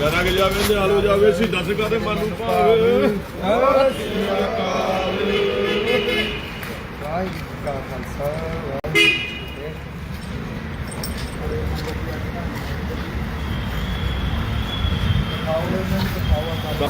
ਕਰਾਂਗੇ ਜਾਵੇ ਨਿਹਾਲ ਹੋ ਜਾਵੇ ਸੀ ਦਸ ਕਾਦੇ ਮਨ ਨੂੰ ਭਾਵੇ ਵਾਹਿਗੁਰੂ ਜੀ ਕਾ ਖਾਲਸਾ, ਵਾਹਿਗੁਰੂ ਜੀ ਕੀ ਫਤਿਹ। ਖਾਓ ਇਹਨਾਂ ਨੂੰ ਖਾਓ ਆਪਾਂ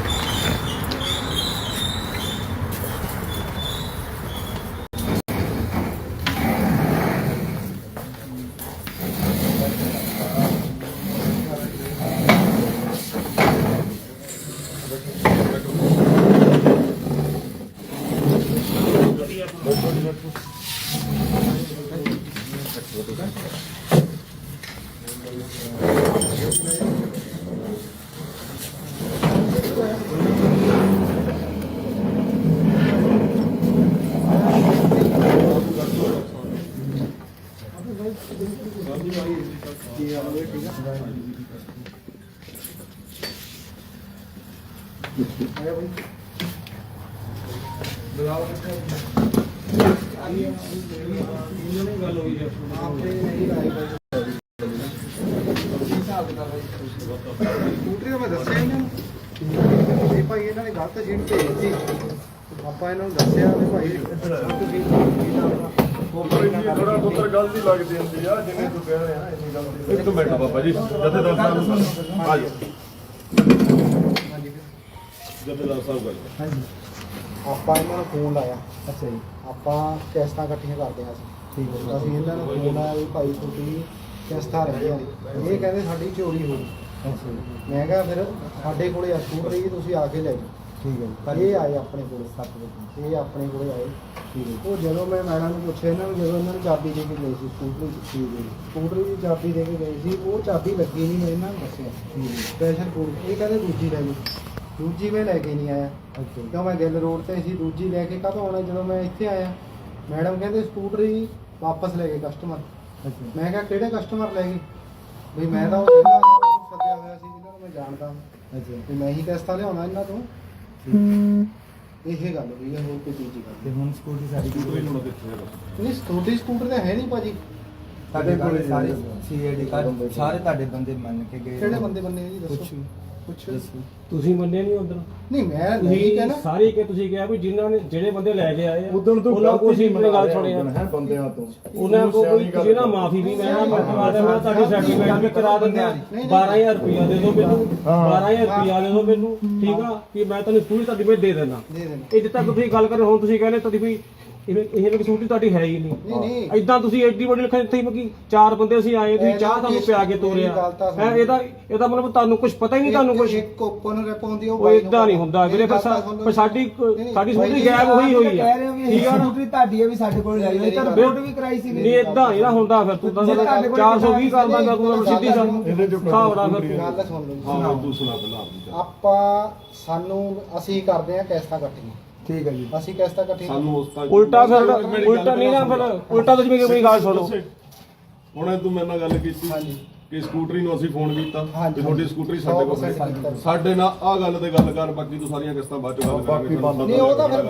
ਬੁਲਾਓ ਕਿੱਥੇ ਸਕੂਟਰੀ ਦਾ ਮੈਂ ਦੱਸਿਆ ਇਹਨਾਂ ਨੂੰ ਇਹ ਭਾਈ ਇਹਨਾਂ ਨੇ ਗਲਤ ਜੀਨ ਭੇਜੀ ਆਪਾਂ ਇਹਨਾਂ ਨੂੰ ਦੱਸਿਆ ਵੀ ਭਾਈ ਤੁਸੀਂ ਥੋੜਾ ਪੁੱਤਰ ਗਲਤੀ ਲੱਗਦੀ ਹੁੰਦੀ ਆ ਜਿਵੇਂ ਤੂੰ ਕਹਿ ਰਿਹਾ ਇੰਨੀ ਗਲਤੀ ਇੱਕ ਮਿੰਟ ਬਾਬਾ ਜੀ ਜਥੇਦਾਰ ਸਾਹਿਬ ਆ ਜਾਓ। ਹਾਂਜੀ ਜਥੇਦਾਰ ਸਾਹਿਬ ਗੱਲ ਹਾਂਜੀ। ਆਪਾਂ ਇਹਨਾਂ ਨੂੰ ਫੋਨ ਲਾਇਆ। ਅੱਛਾ ਜੀ। ਆਪਾਂ ਕਿਸ਼ਤਾਂ ਇਕੱਠੀਆਂ ਕਰਦੇ ਹਾਂ ਅਸੀਂ। ਠੀਕ ਹੈ ਅਸੀਂ ਇਹਨਾਂ ਨੂੰ ਫੋਨ ਲਾਇਆ ਵੀ ਭਾਈ ਤੁਸੀਂ ਕਿਸ਼ਤਾਂ ਰਹਿੰਦੀਆਂ ਨੇ? ਇਹ ਕਹਿੰਦੇ ਸਾਡੀ ਚੋਰੀ ਹੋ ਗਈ। ਅੱਛਾ ਮੈਂ ਕਿਹਾ ਫਿਰ ਸਾਡੇ ਕੋਲੇ ਆ ਸਕੂਟਰ ਜੀ ਤੁਸੀਂ ਆ ਕੇ ਲੈ ਜਾਓ। ਠੀਕ ਹੈ ਪਰ ਇਹ ਆਏ ਆਪਣੇ ਕੋਲੇ 7 ਵਜੇ। ਇਹ ਆਪਣੇ ਕੋਲੇ ਆਏ। ਠੀਕ ਹੈ। ਉਹ ਜਦੋਂ ਮੈਂ ਮੈਡਮ ਨੂੰ ਪੁੱਛਿਆ ਇਹਨਾਂ ਨੂੰ ਜਦੋਂ ਇਹਨਾਂ ਨੂੰ ਚਾਬੀ ਦੇ ਕੇ ਗਏ ਸੀ ਸਕੂਟਰ ਠੀਕ ਹੈ ਸਕੂਟਰ ਦੀ ਚਾਬੀ ਦੇ ਕੇ ਗਏ ਸੀ ਉਹ ਚਾਬੀ ਲੱਗੀ ਨਹੀਂ ਮੈਂ ਇਹਨਾਂ ਨੂੰ ਦੱਸਿਆ। ਠੀਕ ਹੈ। ਸਪੈਸ਼ਲ ਕੋਡ ਇਹ ਕਹਿੰਦੇ ਦੂਜੀ ਲੈ ਜਾਓ ਦੂਜੀ ਮੈਂ ਲੈ ਕੇ ਨਹੀਂ ਆਇਆ। ਕਿਉਂ ਮੈਂ ਗਿੱਲ ਰੋਡ ਤੇ ਸੀ ਦੂਜੀ ਲੈ ਕੇ ਕਦੋਂ ਆਉਣਾ ਜਦੋਂ ਮੈਂ ਇੱਥੇ ਆਇਆ। ਮੈਡਮ ਕਹਿੰਦੇ ਸਕੂਟਰ ਹੀ ਵਾਪਸ ਲੈ ਗਏ ਕਸਟਮਰ ਮੈਂ ਕਿਹਾ ਕਿਹੜੇ ਕਸਟਮਰ ਲੈ ਗਏ? ਵੀ ਮੈਂ ਤਾਂ ਉਹ ਸੱਦਿਆ ਹੋਇਆ ਸੀ ਜਿਹਨਾਂ ਨੂੰ ਮੈਂ ਜਾਣਦਾ। ਅੱਛਾ ਤੇ ਮੈਂ ਹੀ ਕਿਸ਼ਤਾਂ ਲਿਆਉਣਾ ਇਹਨਾਂ ਤੋਂ। ਇਹ ਗੱਲ ਹੋਈ ਹੈ ਹੋਰ ਕੋਈ ਚੀਜ਼ ਗੱਲ ਤੇ ਹੁਣ ਸਕੂਟੀ ਸਾਡੀ ਸਕੂਟਰ ਨੂੰ ਕਿੱਥੇ ਹੈ ਨਹੀਂ ਨਹੀਂ ਤੁਹਾਡੀ ਸਕੂਟਰ ਤਾਂ ਹੈ ਨਹੀਂ ਭਾਜੀ। ਸਾਡੇ ਕੋਲ ਸਾਰੇ ਕਾਰਡ ਸਾਰੇ ਤੁਹਾਡੇ ਬੰਦੇ ਮੰਨ ਕੇ ਗਏ ਕਿਹੜੇ ਬੰਦੇ ਬੰਨੇ ਜੀ ਦੱਸੋ। ਕੁਛ ਕੁਛ ਤੁਸੀਂ ਮੰਨੇ ਨਹੀਂ ਉਧਰ ਨਹੀਂ ਮੈਂ ਨਹੀਂ ਤੁਸੀਂ ਕਹਿਣਾ। ਸਾਰੇ ਕਿ ਤੁਸੀਂ ਕਿਹਾ ਵੀ ਜਿਨ੍ਹਾਂ ਨੇ ਜਿਹੜੇ ਬੰਦੇ ਲੈ ਕੇ ਆਏ ਆ ਉਦੋਂ ਤੋਂ ਉਹਨਾਂ ਕੋਲ ਗੱਲ ਸੁਣੀ ਆ ਹੈ ਬੰਦਿਆਂ ਤੋਂ। ਉਹਨਾਂ ਕੋਲ ਕੋਈ ਤੁਸੀਂ ਨਾ ਮਾਫੀ ਵੀ ਮੈਂ ਨਾ ਮੈਂ ਕਰਾ। ਦੇਵਾਂ ਤੁਹਾਡੀ ਸਰਟੀਫਿਕੇਟ ਵੀ ਕਰਾ ਦਿੰਦੇ। ਆ 12000 ਰੁਪਇਆ ਦੇ ਦਿਓ ਮੈਨੂੰ। 12000 ਰੁਪਇਆ ਦੇ ਦਿਓ ਮੈਨੂੰ ਠੀਕ ਆ? ਕਿ ਮੈਂ ਤੁਹਾਨੂੰ ਪੂਰੀ ਸਰਟੀਫਿਕੇਟ ਦੇ ਦੇਣਾ ਦੇ ਦੇਣਾ ਇਹ ਜਿੱਦਾਂ ਤੁਸੀਂ ਗੱਲ ਕਰ ਰਹੇ ਹੋ ਹੁਣ ਤੁਸੀਂ ਕਹਿੰਦੇ ਤੁਹਾਡੀ ਵੀ ਇਹ ਇਹ ਲੋਕ ਸੂਟੀ ਤੁਹਾਡੀ ਹੈ ਹੀ ਨਹੀਂ, ਨਹੀਂ ਨਹੀਂ। ਐਦਾਂ ਤੁਸੀਂ ਐਡੀ ਵੱਡੀ ਲਿਖਾਈ ਤੁਸੀਂ ਕਿ ਚਾਰ ਬੰਦੇ ਅਸੀਂ ਆਏ ਤੁਸੀਂ ਚਾਹ ਤੁਹਾਨੂੰ ਪਿਆ ਕੇ ਤੋਰਿਆ। ਹੈ ਇਹਦਾ ਇਹਦਾ ਮਤਲਬ ਤੁਹਾਨੂੰ ਕੁਝ ਪਤਾ ਹੀ ਨਹੀਂ ਤੁਹਾਨੂੰ ਕੁਝ ਇੱਕ ਓਪਨ ਰੈਪ ਹੁੰਦੀ ਉਹ ਇਦਾਂ ਨਹੀਂ ਹੁੰਦਾ ਵੀਰੇ ਫਿਰ ਸਾਡੀ ਸਾਡੀ ਸਕੂਟਰੀ ਗਾਇਬ ਹੋਈ ਹੋਈ ਆ ਕਹਿ ਰਹੇ ਹੋ ਵੀ ਠੀਕ ਆ ਨਾ ਸਕੂਟਰੀ ਤੁਹਾਡੀ ਹੈ ਵੀ ਸਾਡੇ ਕੋਲ ਲੈ ਜਾਓ। ਤਾਂ ਰਿਪੋਰਟ ਵੀ ਕਰਾਈ ਸੀ ਨਹੀਂ ਇਦਾਂ ਨਹੀਂ ਨਾ ਹੁੰਦਾ ਫਿਰ ਤੂੰ ਤਾਂ 420 ਕਰ ਦਾਂਗਾ ਤੂੰ ਸਿੱਧੀ ਸਾਨੂੰ ਨਾਲ ਫਿਰ। ਗੱਲ ਸੁਣ ਲਓ। ਹਾਂ ਤੂੰ ਸੁਣਾ ਪਹਿਲਾਂ। ਆਪਾਂ ਸਾਨੂੰ ਅਸੀਂ ਕਰਦੇ ਆ ਕਿਸ਼ਤਾਂ ਇਕੱਠੀਆਂ। ਠੀਕ ਹੈ ਜੀ ਅਸੀਂ ਕਿਸ਼ਤਾਂ ਇਕੱਠੀਆਂ ਸਾਨੂੰ ਉਸ ਤਾਂ ਉਲਟਾ ਫਿਰ ਉਲਟਾ ਨਹੀਂ ਨਾ ਫਿਰ ਉਲਟਾ ਤੁਸੀਂ ਮੇਰੀ ਗੱਲ ਸੁਣੋ ਹੁਣ ਤੂੰ ਮੇਰੇ ਨਾਲ ਗੱਲ ਕੀਤੀ ਹਾਂਜੀ। ਕਿ ਸਕੂਟਰੀ ਨੂੰ ਅਸੀਂ ਫੋਨ ਕੀਤਾ ਹਾਂਜੀ। ਕਿ ਤੁਹਾਡੀ ਸਕੂਟਰੀ ਸਾਡੇ ਕੋਲ 100% ਹੈ। ਕੀਤਾ। ਸਾਡੇ ਨਾਲ ਆਹ ਗੱਲ ਤੇ ਗੱਲ ਕਰ ਬਾਕੀ ਤੂੰ ਸਾਰੀਆਂ ਕਿਸ਼ਤਾਂ ਬਾਅਦ ਚ ਗੱਲ ਕਰਾਂਗੇ ਬਾਕੀ ਬੰਦ। ਨਹੀਂ ਉਹ ਤਾਂ ਫਿਰ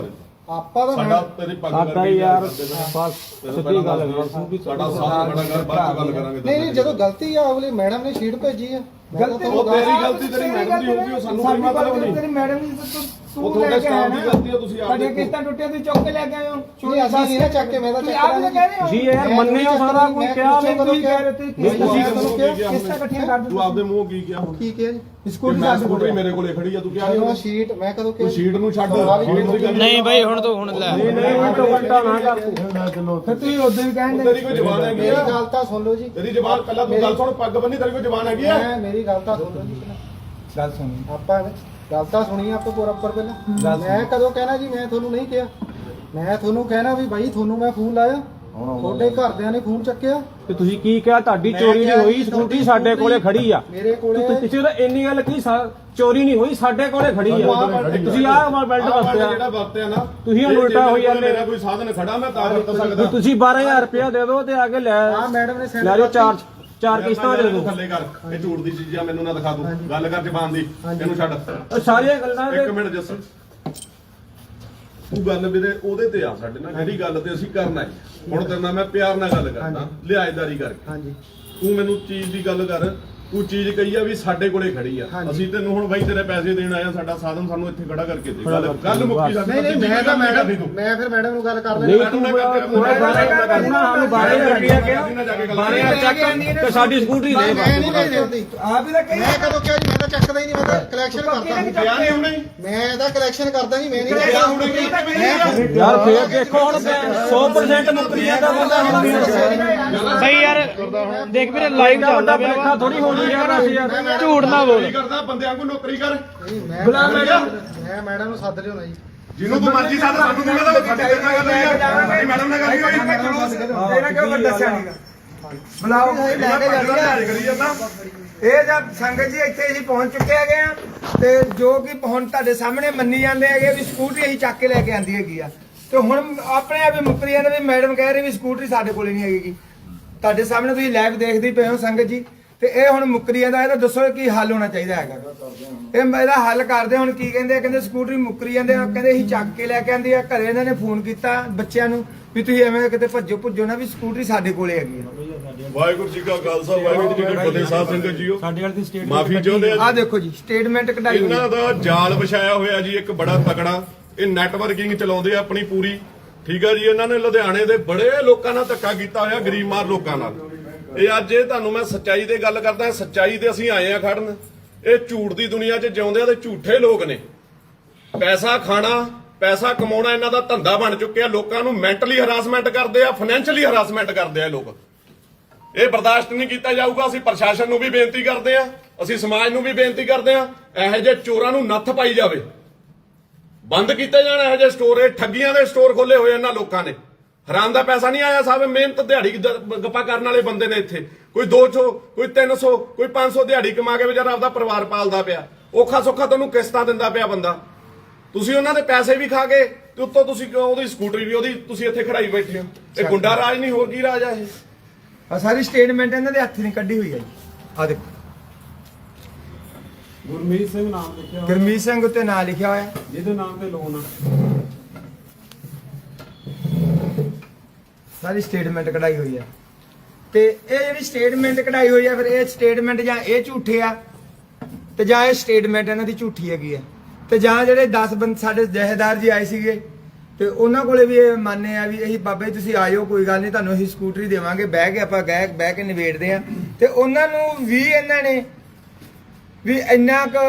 ਆਪਾਂ ਤਾਂ ਸਾਡਾ ਤੇਰੀ ਪੱਗ ਸਾਡਾ ਕਰਕੇ ਯਾਰ। ਬਸ ਸਿੱਧੀ ਗੱਲ ਕਰ ਸਾਡਾ ਸਾਥ ਖੜਾ ਕਰ ਬਾਅਦ ਚ ਗੱਲ ਕਰਾਂਗੇ ਨਹੀਂ ਨਹੀਂ ਜਦੋਂ ਗਲਤੀ ਆ ਅਗਲੀ ਮੈਡਮ ਨੇ ਸ਼ੀਟ ਭੇਜੀ ਆ ਗਲਤੀ ਉਹ ਤੇਰੀ ਗਲਤੀ ਤੇਰੀ ਮੈਡਮ ਦੀ ਹੋਊਗੀ ਉਹ ਸਾਨੂੰ ਕੋਈ ਮਤਲਬ ਨਹੀਂ ਤੇਰੀ ਮੈਡਮ ਦੀ ਤੂੰ ਤੂੰ ਉਹ ਤੁਹਾਡੇ ਸਟਾਫ ਦੀ। ਗਲਤੀ ਆ, ਤੁਸੀਂ ਆਪ ਤੁਹਾਡੀਆਂ ਦੇਖੋ। ਕਿਸ਼ਤਾਂ ਟੁੱਟੀਆਂ ਤੁਸੀਂ ਚੁੱਕ ਕੇ ਲੈ ਕੇ ਆਏ ਹੋ। ਨਹੀਂ, ਅਸੀਂ ਨਹੀਂ ਨਾ ਚੱਕ ਕੇ, ਮੈਂ ਤਾਂ ਤੁਸੀਂ ਚੱਕ ਆਪ ਤਾਂ ਕਹਿ ਰਹੇ ਹੋ। ਜੀ ਯਾਰ ਮੰਨੇ ਹੋ ਸਾਰਾ ਕੁਝ ਕਿਹਾ ਨਹੀਂ ਤੁਸੀਂ ਕਹਿ ਰਹੇ ਤੇ ਤੁਸੀਂ ਕਿਸ਼ਤਾਂ ਕਦੋਂ ਕਿਹਾ? ਕਿਸ਼ਤਾਂ ਇਕੱਠੀਆਂ ਕਰ ਤੂੰ ਦਿਓ ਆਪਦੇ ਮੂੰਹ ਕੀ ਕਿਹਾ? ਹੁਣ ਕੀ ਕਿਹਾ ਜੀ? ਕਿ ਸਕੂਟਰੀ ਮੈਂ ਸਾਡੇ ਸਕੂਟਰੀ ਮੇਰੇ ਕੋਲੇ ਖੜੀ ਆ ਤੂੰ ਕਿਹਾ ਨਹੀਂ ਸ਼ੀਟ ਮੈਂ ਕਦੋਂ ਤੂੰ ਸ਼ੀਟ ਨੂੰ ਛੱਡ। ਹੀ ਸ਼ੀਟ ਦੀ ਗੱਲ ਨਹੀਂ ਬਾਈ ਹੁਣ ਤੋਂ ਹੁਣ ਲੈ। ਨਹੀਂ ਨਹੀਂ ਉਲਟਾ ਉਲਟਾ ਨਾ ਕਰ। ਤੂੰ ਫਿਰ ਤੁਸੀਂ ਉਦੋਂ ਵੀ ਕਹਿਣ ਤੇਰੀ ਕੋਈ ਜ਼ਬਾਨ ਹੈਗੀ ਮੇਰੀ ਆ। ਗੱਲ ਤਾਂ ਸੁਣ ਲਓ ਜੀ। ਤੇਰੀ ਜ਼ਬਾਨ ਕੱਲਾ ਤੂੰ ਗੱਲ ਸੁਣ ਪੱਗ ਬੰਨੀ ਤੇਰੀ ਕੋਈ ਜ਼ਬਾਨ ਹੈਗੀ ਆ? ਮੈਂ ਮੇਰੀ ਗੱਲ ਤਾਂ ਸੁਣ ਲਓ ਜੀ। ਪਹਿਲਾਂ। ਗੱਲ ਸੁਣ ਆਪਾਂ ਗੱਲ ਤਾਂ ਸੁਣੀ ਆਪਾਂ ਬਰਾਬਰ ਪਹਿਲਾਂ। ਮੈਂ ਕਦੋਂ ਕਹਿਣਾ ਜੀ ਮੈਂ ਤੁਹਾਨੂੰ ਨਹੀਂ ਕਿਹਾ। ਮੈਂ ਤੁਹਾਨੂੰ ਕਹਿਣਾ ਵੀ ਬਾਈ ਤੁਹਾਨੂੰ ਮੈਂ ਫੋਨ ਲਾਇਆ। ਤੁਹਾਡੇ ਘਰਦਿਆਂ ਨੇ ਫੋਨ ਚੱਕਿਆ। ਤੇ ਤੁਸੀਂ ਕੀ ਕਿਹਾ? ਤੁਹਾਡੀ ਚੋਰੀ ਨਹੀਂ ਹੋਈ ਸਕੂਟੀ ਸਾਡੇ ਕੋਲੇ ਖੜੀ ਆ। ਮੇਰੇ ਕੋਲੇ ਤੁਸੀਂ ਤੁਸੀਂ ਤਾਂ ਇੰਨੀ ਗੱਲ ਕੀ ਚੋਰੀ ਨਹੀਂ ਹੋਈ ਸਾਡੇ ਕੋਲੇ ਖੜੀ ਆ। ਤੁਸੀਂ ਆਹ ਵਾਲਾ ਬੈਲਟ ਵਰਡ ਜਿਹੜਾ ਵਰਤਿਆ ਨਾ ਤੁਸੀਂ ਉਲਟਾ ਹੋਈ ਜਾਂਦੇ। ਮੇਰਾ ਕੋਈ ਸਾਧਨ ਖੜਾ ਮੈਂ ਤਾਂ ਵਰਤ ਸਕਦਾ। ਤੁਸੀਂ 12000 ਰੁਪਇਆ ਦੇ ਦਿਓ ਤੇ ਆ ਕੇ ਲੈ ਆ ਮੈਡਮ ਨੇ send ਲੈ ਜਾਓ ਚਾਰ ਕਰਤੀ। ਚਾਰ ਕਿਸ਼ਤਾਂ ਦੇ ਦਿਓ ਥੱਲੇ ਕਰ ਇਹ ਝੂਠ ਦੀ ਚੀਜ਼ ਆ ਮੈਨੂੰ ਨਾ ਦਿਖਾ ਤੂੰ। ਗੱਲ ਕਰ ਜ਼ਬਾਨ ਦੀ ਇਹਨੂੰ ਛੱਡ। ਉਹ ਸਾਰੀਆਂ ਗੱਲਾਂ ਇੱਕ ਦੇ ਮਿੰਟ ਜੱਸ। ਤੂੰ ਗੱਲ ਵੀਰੇ ਉਹਦੇ ਤੇ ਆ ਸਾਡੇ ਨਾਲ ਜਿਹੜੀ ਗੱਲ ਤੇ ਅਸੀਂ ਕਰਨਾ ਹੈ। ਹੁਣ ਤੇਰੇ ਨਾਲ ਮੈਂ ਪਿਆਰ ਨਾਲ ਗੱਲ ਕਰਦਾ ਲਿਆਇਦਾਰੀ ਕਰਕੇ। ਹਾਂਜੀ। ਤੂੰ ਮੈਨੂੰ ਚੀਜ਼ ਦੀ ਗੱਲ ਕਰ ਉਹ ਚੀਜ਼ ਕਹੀ ਆ ਵੀ ਸਾਡੇ ਕੋਲੇ ਖੜੀ ਆ। ਅਸੀਂ ਤੈਨੂੰ ਹੁਣ ਬਾਈ ਤੇਰੇ ਪੈਸੇ ਦੇਣ ਆਏ ਆ ਸਾਡਾ ਸਾਧਨ ਸਾਨੂੰ ਇੱਥੇ ਖੜਾ ਕਰਕੇ ਦੇ। ਗੱਲ ਗੱਲ ਮੁੱਕੀ ਸਾਡੀ ਨਹੀਂ ਨਹੀਂ ਮੈਂ ਤਾਂ ਮੈਡਮ ਮੈਂ ਫਿਰ ਮੈਡਮ ਨੂੰ ਗੱਲ ਕਰ ਲੈਣੀ ਮੈਡਮ ਆ, ਪੂਰਾ ਬਾਰਾਂ ਸਾਨੂੰ 12000 ਰੁਪਇਆ ਕਿਹਾ ਬਾਰਾਂ ਚੱਕ ਤੇ ਸਾਡੀ ਸਕੂਟਰੀ ਮੈਂ ਦੇ ਨਹੀਂ ਲੈ ਜਾਂਦੀ। ਆਪ ਹੀ ਤਾਂ ਕਹੀ ਮੈਂ ਕਦੋਂ ਕਿਹਾ ਜੀ ਮੈਂ ਤਾਂ ਚੱਕਦਾ ਹੀ ਨਹੀਂ ਮੈਂ ਤਾਂ ਕਲੈਕਸ਼ਨ ਕਰਦਾ। ਵਿਆਹ ਨਹੀਂ ਹੋਣਾ ਹੀ। ਮੈਂ ਤਾਂ ਕਲੈਕਸ਼ਨ ਕਰਦਾ ਨਹੀਂ ਮੈਂ ਨਹੀਂ ਵਿਆਹ ਹੋਣਾ ਮੈਂ ਯਾਰ ਫੇਰ ਦੇਖੋ ਹੁਣ 100% ਮੁਕਰੀਆਂ ਦਾ ਬੰਦਾ ਹੁਣ ਸਹੀ ਯਾਰ ਦੇਖ ਵੀਰੇ ਲਾਈਵ ਚੱਲਦਾ ਪਿਆ ਥੋੜੀ ਹੋਣੀ ਯਾਰ। ਅਸੀਂ ਯਾਰ ਝੂਠ ਨਾ ਬੋਲ। ਕੀ ਕਰਦਾ ਬੰਦਿਆਂ ਨੂੰ ਨੌਕਰੀ ਕਰ। ਮੈਂ ਮੈਂ ਮੈਡਮ ਨੂੰ ਸੱਦ ਲਿਆਉਣਾ ਜੀ। ਜਿਹਨੂੰ ਤੂੰ ਮਰਜ਼ੀ ਸਾਧ ਸਾਨੂੰ ਨਹੀਂ ਪਤਾ ਸਾਡੇ ਤੇਰੇ ਨਾਲ ਗੱਲ ਹੋਈ ਆ ਸਾਡੀ ਮੈਡਮ ਨਾਲ ਗੱਲ ਹੋਈ ਤੇਰਾ ਕਿਉਂ ਦੱਸਿਆ ਨਹੀਂਗਾ ਬੁਲਾਓ ਲੈ ਕੇ ਜਾਂਦੀ ਆ ਕਰੀ ਜਾਂਦਾ। ਇਹ ਜਦ ਸੰਗਤ ਜੀ ਇੱਥੇ ਅਸੀਂ ਪਹੁੰਚ ਚੁੱਕੇ ਹੈਗੇ ਆ ਤੇ ਜੋ ਕਿ ਹੁਣ ਤੁਹਾਡੇ ਸਾਹਮਣੇ ਮੰਨੀ ਜਾਂਦੇ ਹੈਗੇ ਵੀ ਸਕੂਟਰੀ ਅਸੀਂ ਚੱਕ ਕੇ ਲੈ ਕੇ ਆਂਦੀ ਹੈਗੀ ਆ। ਤੇ ਹੁਣ ਆਪਣੇ ਆਪ ਹੀ ਮੁੱਕਰੀ ਜਾਂਦੇ ਵੀ ਮੈਡਮ ਕਹਿ ਰਹੇ ਵੀ ਸਕੂਟਰੀ ਸਾਡੇ ਕੋਲੇ ਨਹੀਂ ਹੈਗੀ। ਤੁਹਾਡੇ ਸਾਹਮਣੇ ਤੁਸੀਂ ਲਾਈਵ ਦੇਖਦੇ ਪਏ ਹੋ ਸੰਗਤ ਜੀ। ਤੇ ਇਹ ਹੁਣ ਮੁੱਕਰੀ ਜਾਂਦਾ ਇਹਦਾ ਦੱਸੋ ਕੀ ਹੱਲ ਹੋਣਾ ਚਾਹੀਦਾ ਹੈਗਾ? ਇਹ ਇਹਦਾ ਹੱਲ ਕਰਦੇ ਹੁਣ ਕੀ ਕਹਿੰਦੇ ਆ? ਕਹਿੰਦੇ ਸਕੂਟਰੀ ਮੁੱਕਰੀ ਜਾਂਦੇ ਆ ਕਹਿੰਦੇ ਅਸੀਂ ਚੱਕ ਕੇ ਲੈ ਕੇ ਆਂਦੀ ਆ ਘਰੇ ਇਹਨਾਂ ਨੇ ਫੋਨ ਕੀਤਾ ਬੱਚਿਆਂ ਨੂੰ ਵੀ ਤੁਸੀਂ ਐਵੇਂ ਕਿਤੇ ਭੱਜੋ ਭੁੱਜੋ ਨਾ ਵੀ ਸਕੂਟਰੀ ਸਾਡੇ ਕੋਲੇ ਹੈਗੀ ਆ। ਵਾਹਿਗੁਰੂ ਜੀ ਕਾ ਖਾਲਸਾ ਵਾਹਿਗੁਰੂ ਜੀ ਕੀ ਫਤਿਹ ਸਾਧ ਸੰਗਤ ਜੀਓ ਸਾਡੇ ਵਾਲੀ ਦੀ ਸਟੇਟ ਮਾਫੀ ਚਾਹੁੰਦੇ ਆ ਆਹ ਦੇਖੋ ਜੀ ਸਟੇਟਮੈਂਟ ਕਢਾਈ ਇਹਨਾਂ ਦਾ ਜਾਲ ਵਿਛਾਇਆ ਹੋਇਆ ਜੀ ਇੱਕ ਬੜਾ ਤਕੜਾ। ਇਹ ਨੈਟਵਰਕਿੰਗ ਚਲਾਉਂਦੇ ਆ ਆਪਣੀ ਪੂਰੀ। ਠੀਕ ਆ ਜੀ ਇਹਨਾਂ ਨੇ ਲੁਧਿਆਣੇ ਦੇ ਬੜੇ ਲੋਕਾਂ ਨਾਲ ਧੱਕਾ ਕੀਤਾ ਹੋਇਆ ਗਰੀਬ ਮਾਰ ਲੋਕਾਂ ਨਾਲ। ਇਹ ਅੱਜ ਇਹ ਤੁਹਾਨੂੰ ਮੈਂ ਸੱਚਾਈ ਤੇ ਗੱਲ ਕਰਦਾ, ਸੱਚਾਈ ਦੇ ਅਸੀਂ ਆਏ ਆ ਖੜਨ। ਇਹ ਝੂਠ ਦੀ ਦੁਨੀਆ 'ਚ ਜਿਉਂਦੇ ਆ ਤੇ ਝੂਠੇ ਲੋਕ ਨੇ। ਪੈਸਾ ਖਾਣਾ, ਪੈਸਾ ਕਮਾਉਣਾ, ਇਹਨਾਂ ਦਾ ਧੰਦਾ ਬਣ ਚੁੱਕਿਆ। ਲੋਕਾਂ ਨੂੰ ਮੈਂਟਲੀ ਹਰਾਸਮੈਂਟ ਕਰਦੇ ਆ, ਫਾਈਨੈਂਸ਼ਲੀ ਹਰਾਸਮੈਂਟ ਕਰਦੇ ਆ ਲੋਕ। ਇਹ ਬਰਦਾਸ਼ਤ ਨਹੀਂ ਕੀਤਾ ਜਾਊਗਾ, ਅਸੀਂ ਪ੍ਰਸ਼ਾਸਨ ਨੂੰ ਵੀ ਬੇਨਤੀ ਕਰਦੇ ਆ, ਅਸੀਂ ਸਮਾਜ ਨੂੰ ਵੀ ਬੇਨਤੀ ਕਰਦੇ ਆ, ਇਹੋ ਜਿਹੇ ਚੋਰਾਂ ਨੂੰ ਨੱਥ ਪਾਈ ਜਾਵੇ। ਬੰਦ ਕੀਤੇ ਜਾਣ ਇਹੋ ਜਿਹੇ ਸਟੋਰ, ਇਹ ਠੱਗੀਆਂ ਦੇ ਸਟੋਰ ਖੋਲੇ ਹੋਏ ਇਹਨਾਂ ਲੋਕਾਂ ਨੇ। ਹਰਾਮ ਦਾ ਪੈਸਾ ਨਹੀਂ ਆਇਆ ਸਾਹਿਬ ਮਿਹਨਤ ਦਿਹਾੜੀ ਗੱਪਾ ਕਰਨ ਵਾਲੇ ਬੰਦੇ ਨੇ ਇੱਥੇ। ਕੋਈ 200 ਕੋਈ 300 ਕੋਈ 500 ਦਿਹਾੜੀ ਕਮਾ ਕੇ ਵਿਚਾਰਾ ਆਪਦਾ ਪਰਿਵਾਰ ਪਾਲਦਾ ਪਿਆ। ਔਖਾ ਸੌਖਾ ਤੁਹਾਨੂੰ ਕਿਸ਼ਤਾਂ ਦਿੰਦਾ ਪਿਆ ਬੰਦਾ। ਤੁਸੀਂ ਉਹਨਾਂ ਦੇ ਪੈਸੇ ਵੀ ਖਾ ਗਏ ਤੇ ਉੱਤੋਂ ਤੁਸੀਂ ਕਿਉਂ ਉਹਦੀ ਸਕੂਟਰੀ ਵੀ ਉਹਦੀ ਤੁਸੀਂ ਇੱਥੇ ਖੜਾਈ ਬੈਠੇ ਹੋ। ਇਹ ਗੁੰਡਾ ਰਾਜ ਨਹੀਂ ਹੋਰ ਕੀ ਰਾਜ ਆ ਇਹ? ਆ ਸਾਰੀ ਸਟੇਟਮੈਂਟ ਇਹਨਾਂ ਦੇ ਹੱਥ ਨਹੀਂ ਕੱਢੀ ਹੋਈ ਹੈ ਜੀ। ਆ ਦੇਖੋ। ਗੁਰਮੀਤ ਸਿੰਘ ਨਾਮ ਲਿਖਿਆ ਹੋਇਆ, ਗੁਰਮੀਤ ਸਿੰਘ ਉੱਤੇ ਨਾਂ ਲਿਖਿਆ ਹੋਇਆ। ਜਿਹਦੇ ਨਾਮ ਤੇ ਲੋਨ ਆ। ਸਾਰੀ ਸਟੇਟਮੈਂਟ ਕਢਾਈ ਹੋਈ ਹੈ ਤੇ ਇਹ ਜਿਹੜੀ ਸਟੇਟਮੈਂਟ ਕਢਾਈ ਹੋਈ ਹੈ ਫਿਰ ਇਹ ਸਟੇਟਮੈਂਟ ਜਾਂ ਇਹ ਝੂਠੇ ਆ, ਤੇ ਜਾਂ ਇਹ ਸਟੇਟਮੈਂਟ ਇਹਨਾਂ ਦੀ ਝੂਠੀ ਹੈਗੀ ਹੈ ਤੇ ਜਾਂ ਜਿਹੜੇ 10 ਬੰਦ ਸਾਡੇ ਜਹੇਦਾਰ ਜੀ ਆਏ ਸੀਗੇ, ਤੇ ਉਹਨਾਂ ਕੋਲੇ ਵੀ ਇਹ ਮੰਨੇ ਆ ਵੀ ਅਸੀਂ ਬਾਬਾ ਜੀ ਤੁਸੀਂ ਆਇਓ, ਕੋਈ ਗੱਲ ਨਹੀਂ, ਤੁਹਾਨੂੰ ਅਸੀਂ ਸਕੂਟਰੀ ਦੇਵਾਂਗੇ, ਬਹਿ ਕੇ ਆਪਾਂ ਗਏ ਬਹਿ ਕੇ ਨਿਬੇੜਦੇ ਆ। ਤੇ ਉਹਨਾਂ ਨੂੰ ਵੀ ਇਹਨਾਂ ਨੇ, ਵੀ ਇੰਨਾ ਕੁ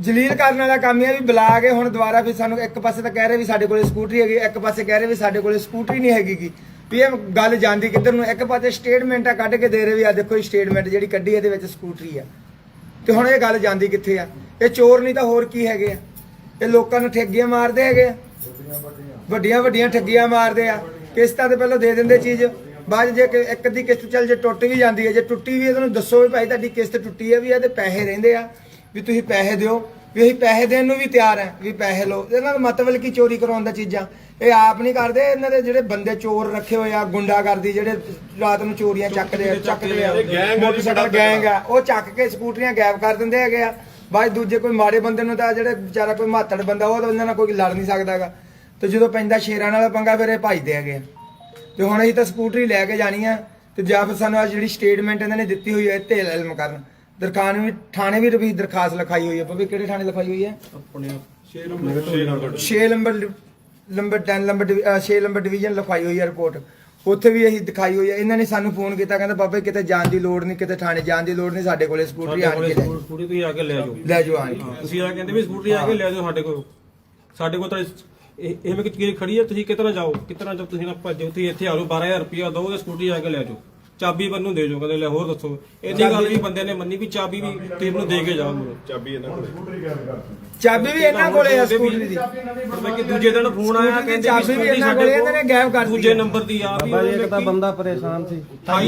ਜਲੀਲ ਕਰਨ ਵਾਲਾ ਕੰਮ ਇਹ ਆ ਵੀ ਬੁਲਾ ਕੇ ਹੁਣ ਦੁਬਾਰਾ ਫਿਰ ਸਾਨੂੰ ਇੱਕ ਪਾਸੇ ਤਾਂ ਕਹਿ ਰਹੇ ਵੀ ਸਾਡੇ ਕੋਲੇ ਸਕੂਟਰੀ ਹੈਗੀ, ਇੱਕ ਪਾਸੇ ਕਹਿ ਰਹੇ ਵੀ ਸਾਡੇ ਕੋਲੇ ਸਕੂਟਰੀ ਨਹੀਂ ਹੈਗੀ ਗੀ। ਵੀ ਇਹ ਗੱਲ ਜਾਂਦੀ ਕਿੱਧਰ ਨੂੰ, ਇੱਕ ਪਾਸੇ ਸਟੇਟਮੈਂਟ ਆ ਕੱਢ ਕੇ ਦੇ ਰਹੇ ਵੀ ਆ ਦੇਖੋ ਸਟੇਟਮੈਂਟ ਜਿਹੜੀ ਕੱਢੀ ਇਹਦੇ ਵਿੱਚ ਸਕੂਟਰੀ ਆ। ਤੇ ਹੁਣ ਇਹ ਗੱਲ ਜਾਂਦੀ ਕਿੱਥੇ ਆ? ਇਹ ਚੋਰ ਨਹੀਂ ਤਾਂ ਹੋਰ ਕੀ ਹੈਗੇ ਆ? ਇਹ ਲੋਕਾਂ ਨੂੰ ਠੱਗੀਆਂ ਮਾਰਦੇ ਹੈਗੇ ਆ? ਵੱਡੀਆਂ ਵੱਡੀਆਂ ਠੱਗੀਆਂ ਮਾਰਦੇ ਆ। ਕਿਸ਼ਤਾਂ ਤੇ ਪਹਿਲਾਂ ਦੇ ਦਿੰਦੇ ਚੀਜ਼। ਬਾਅਦ ਜੇ ਕਿ ਇੱਕ ਦੀ ਕਿਸ਼ਤ ਚੱਲ ਜੇ ਟੁੱਟ ਵੀ ਜਾਂਦੀ ਹੈ ਜੇ ਟੁੱਟੀ ਵੀ ਇਹਨੂੰ ਦੱਸੋ ਵੀ ਭਾਈ ਤੁਹਾਡੀ ਕਿਸ਼ਤ ਟੁੱਟੀ ਹੈ ਵੀ ਇਹਦੇ ਪੈਸੇ ਰਹਿੰਦੇ ਆ। ਵੀ ਤੁਸੀਂ ਪੈਸੇ ਦਿਓ ਵੀ ਅਸੀਂ ਪੈਸੇ ਦੇਣ ਨੂੰ ਵੀ ਤਿਆਰ ਆ ਵੀ ਪੈਸੇ ਲਓ। ਇਹਨਾਂ ਦਾ ਮਤਲਬ ਕੀ ਚੋਰੀ ਕਰਾਉਣ ਦਾ ਚੀਜ਼ਾਂ। ਇਹ ਆਪ ਨਹੀਂ ਕਰਦੇ ਇਹਨਾਂ ਦੇ ਜਿਹੜੇ ਬੰਦੇ ਚੋਰ ਰੱਖੇ ਹੋਏ ਆ ਗੁੰਡਾਗਰਦੀ ਜਿਹੜੇ ਰਾਤ ਨੂੰ ਚੋਰੀਆਂ ਚੱਕਦੇ ਆ ਚੱਕਦੇ ਆ। ਮੋਟਰਸਾਈਕਲ ਗੈਂਗ ਆ। ਉਹ ਚੱਕ ਕੇ ਸਕੂਟਰੀਆਂ ਗਾਇਬ ਕਰ ਦਿੰਦੇ ਹੈਗੇ ਆ। ਬਾਅਦ ਦੂਜੇ ਕੋਈ ਮਾੜੇ ਬੰਦੇ ਨੂੰ ਤਾਂ ਜਿਹੜੇ ਵਿਚਾਰਾ ਕੋਈ ਮਾਤੜ ਬੰਦਾ ਉਹ ਤਾਂ ਉਹਨਾਂ ਨਾਲ ਕੋਈ ਲੜ ਨਹੀਂ ਸਕਦਾਗਾ ਤੇ ਜਦੋਂ ਪੈਂਦਾ ਸ਼ੇਰਾਂ ਨਾਲ ਪੰਗਾ ਫਿਰ ਇਹ ਭਜਦੇ ਹੈਗੇ ਆ। ਤੇ ਹੁਣ ਅਸੀਂ ਤਾਂ ਸਕੂਟਰੀ ਲੈ ਕੇ ਜਾਣੀ ਆ ਤੇ ਜਾਂ ਫਿਰ ਸਾਨੂੰ ਆ ਜਿਹੜੀ ਸਟੇਟਮੈਂਟ ਇਹਨਾਂ ਨੇ ਦਿੱਤੀ ਹੋਈ ਹੈ ਤੇ ਇਲਮ ਕਰਨ। ਦਰਖਾਨ ਵੀ ਥਾਣੇ ਵੀ ਵੀ ਦਰਖਾਸਤ ਲਿਖਾਈ ਹੋਈ ਹੈ। ਪਵੇ ਕਿਹੜੇ ਥਾਣੇ ਲਿਖਾਈ ਹੋਈ ਹੈ? ਆਪਣੇ 6 number 6 number number 10 number 6 number division ਲਿਖਾਈ ਹੋਈ ਹੈ ਰਿਪੋਰਟ। ਉੱਥੇ ਵੀ ਅਸੀਂ ਦਿਖਾਈ ਹੋਈ ਹੈ। ਇਹਨਾਂ ਨੇ ਸਾਨੂੰ ਫੋਨ ਕੀਤਾ ਕਹਿੰਦਾ ਬਾਬਾ ਜੀ ਕਿਤੇ ਜਾਣ ਦੀ ਲੋੜ ਨਹੀਂ ਕਿਤੇ ਥਾਣੇ ਜਾਣ ਦੀ ਲੋੜ ਨਹੀਂ ਸਾਡੇ ਕੋਲੇ ਸਕੂਟਰੀ ਆਣ ਕੇ ਲੈ ਸਕੂਟਰੀ ਤੁਸੀਂ ਆ ਕੇ ਲੈ ਜਾਓ। ਲੈ ਜਾਓ ਆਣ ਕੇ ਤੁਸੀਂ ਆ ਕਹਿੰਦੇ ਵੀ ਸਕੂਟਰੀ ਆ ਕੇ ਲੈ ਜਾਓ ਸਾਡੇ ਕੋਲ। ਸਾਡੇ ਕੋਲ ਤਾਂ ਇਹ ਇਹ ਮੈਂ ਕਿ ਖੜੀ ਹੈ ਤੁਸੀਂ ਕਿਤਨਾ ਜਾਓ? ਕਿਤਨਾ ਜਦ ਤੁਸੀਂ ਨਾ ਭੱਜੋ ਤੁਸੀਂ ਇੱਥੇ ਆ ਜਾਓ 12000 ਰੁਪਇਆ ਦਿਓ ਤੇ ਸਕੂਟਰੀ ਆ ਕੇ ਲੈ ਜਾਓ। ਚਾਬੀ ਮੈਨੂੰ ਦੇ ਜਾਓ ਕਹਿੰਦੇ ਲੈ ਹੋਰ ਦੱਸੋ। ਇੰਨੀ ਗੱਲ ਵੀ ਬੰਦੇ ਨੇ ਮੰਨੀ ਵੀ ਚਾਬੀ ਵੀ ਤੁਸੀਂ ਮੈਨੂੰ ਦੇ ਕੇ ਜਾਓ ਮੈਨੂੰ ਚਾਬੀ ਇਹਨਾਂ ਕੋਲੇ। ਚਾਬੀ ਵੀ ਇਹਨਾਂ ਕੋਲੇ ਆ ਸਕੂਟਰੀ ਦੀ। ਮੈਂ ਕਿ ਦੂਜੇ ਦਿਨ ਫੋਨ ਆਇਆ ਕਹਿੰਦੇ ਚਾਬੀ ਵੀ ਇਹਨਾਂ ਕੋਲੇ ਇਹਨਾਂ ਨੇ ਗਾਇਬ ਕਰ ਦਿੱਤੀ ਦੂਜੇ ਨੰਬਰ ਦੀ ਆ ਵੀ ਬਾਬਾ ਜੀ ਇੱਕ ਤਾਂ ਬੰਦਾ ਪਰੇਸ਼ਾਨ ਸੀ।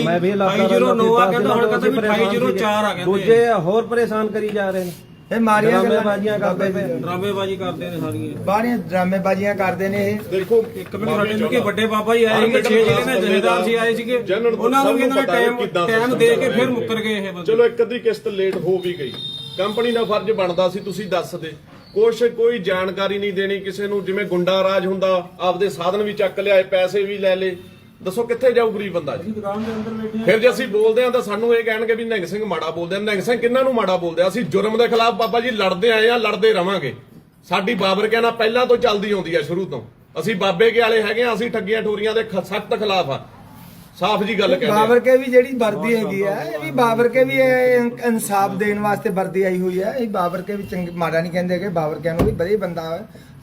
ਮੈਂ ਵੀ ਇਲਾਕਾ 209 ਆ ਦਸ ਕਹਿੰਦਾ ਹੁਣ ਦਿਨਾਂ ਕਹਿੰਦਾ ਵੀ ਤੋਂ ਪਰੇਸ਼ਾਨ 204 ਆ ਕਹਿੰਦੇ। ਦੂਜੇ ਹੋਰ ਪਰੇਸ਼ਾਨ ਕਰੀ ਜਾ ਰਹੇ ਨੇ। ਇਹ ਮਾਰੀਆਂ ਗੱਲਾਂ ਬਾਜੀਆਂ ਕਰਦੇ ਪਏ। ਡਰਾਮੇਬਾਜ਼ੀ ਕਰਦੇ ਨੇ ਸਾਰੀਆਂ। ਬਾਹਰੀਆਂ ਡਰਾਮੇਬਾਜ਼ੀਆਂ ਕਰਦੇ ਨੇ ਇਹ। ਦੇਖੋ ਇੱਕ ਮਿੰਟ ਸਾਡੇ ਨੂੰ ਕਿ ਵੱਡੇ ਬਾਬਾ ਜੀ ਆਏ ਸੀਗੇ 6 ਜਿਹੜੇ ਨੇ ਜਥੇਦਾਰ ਸੀ ਆਏ ਸੀਗੇ। ਉਹਨਾਂ ਨੂੰ ਇਹਨਾਂ ਨੇ ਨੂੰ ਟਾਈਮ ਦੇ ਕੇ ਫਿਰ ਮੁੱਕਰ ਗਏ ਇਹ ਬੰਦੇ। ਚਲੋ ਇੱਕ ਅੱਧੀ ਕਿਸ਼ਤ ਲੇਟ ਹੋ ਵੀ ਗਈ। ਕੰਪਨੀ ਦਾ ਫਰਜ਼ ਬਣਦਾ ਸੀ ਤੁਸੀਂ ਦੱਸ ਦੇ। ਕੁਛ ਕੋਈ ਜਾਣਕਾਰੀ ਨਹੀਂ ਦੇਣੀ ਕਿਸੇ ਨੂੰ ਜਿਵੇਂ ਗੁੰਡਾ ਰਾਜ ਹੁੰਦਾ ਆਪਦੇ ਸਾਧਨ ਵੀ ਚੱਕ ਲਿਆਏ ਪੈਸੇ ਵੀ ਲੈ ਲੇ ਦੱਸੋ ਕਿੱਥੇ ਜਾਊ ਗਰੀਬ ਬੰਦਾ ਜੀ? ਦੁਕਾਨ ਦੇ ਅੰਦਰ ਬੈਠੇ ਫਿਰ ਜੇ ਅਸੀਂ ਬੋਲਦੇ ਆ ਤਾਂ ਸਾਨੂੰ ਇਹ ਕਹਿਣਗੇ ਵੀ ਨਿਹੰਗ ਸਿੰਘ ਮਾੜਾ ਬੋਲਦੇ ਆ। ਨਿਹੰਗ ਸਿੰਘ ਕਿੰਨਾਂ ਨੂੰ ਮਾੜਾ ਬੋਲਦੇ ਆ? ਅਸੀਂ ਜੁਰਮ ਦੇ ਖਿਲਾਫ ਬਾਬਾ ਜੀ ਲੜਦੇ ਆਏ ਆ ਲੜਦੇ ਰਵਾਂਗੇ। ਸਾਡੀ ਬਾਬਰ ਕਹਿਣਾ ਪਹਿਲਾਂ ਤੋਂ ਚੱਲਦੀ ਆਉਂਦੀ ਆ ਸ਼ੁਰੂ ਤੋਂ। ਅਸੀਂ ਬਾਬੇ ਕੇ ਵਾਲੇ ਹੈਗੇ ਆ ਅਸੀਂ ਠੱਗੀਆਂ ਠੋਰੀਆਂ ਦੇ ਸਖਤ ਖਿਲਾਫ ਆ। ਸਾਫ਼ ਜੀ ਗੱਲ ਕਹਿੰਦੇ ਬਾਬਰ ਆ ਕੇ ਵੀ ਜਿਹੜੀ ਵਰਦੀ ਹੈਗੀ ਆ ਇਹ ਵੀ ਬਾਬਰ ਕੇ ਵੀ ਇਨਸਾਫ ਦੇਣ ਵਾਸਤੇ ਵਰਦੀ ਆਈ ਹੋਈ ਹੈ ਇਹ ਬਾਬਰ ਕੇ ਵੀ ਚੰਗ ਮਾੜਾ ਨਹੀਂ ਕਹਿੰਦੇ ਕਿ ਬਾਬਰ ਕੇ ਨੂੰ ਵੀ ਵਧੀਆ ਬੰਦਾ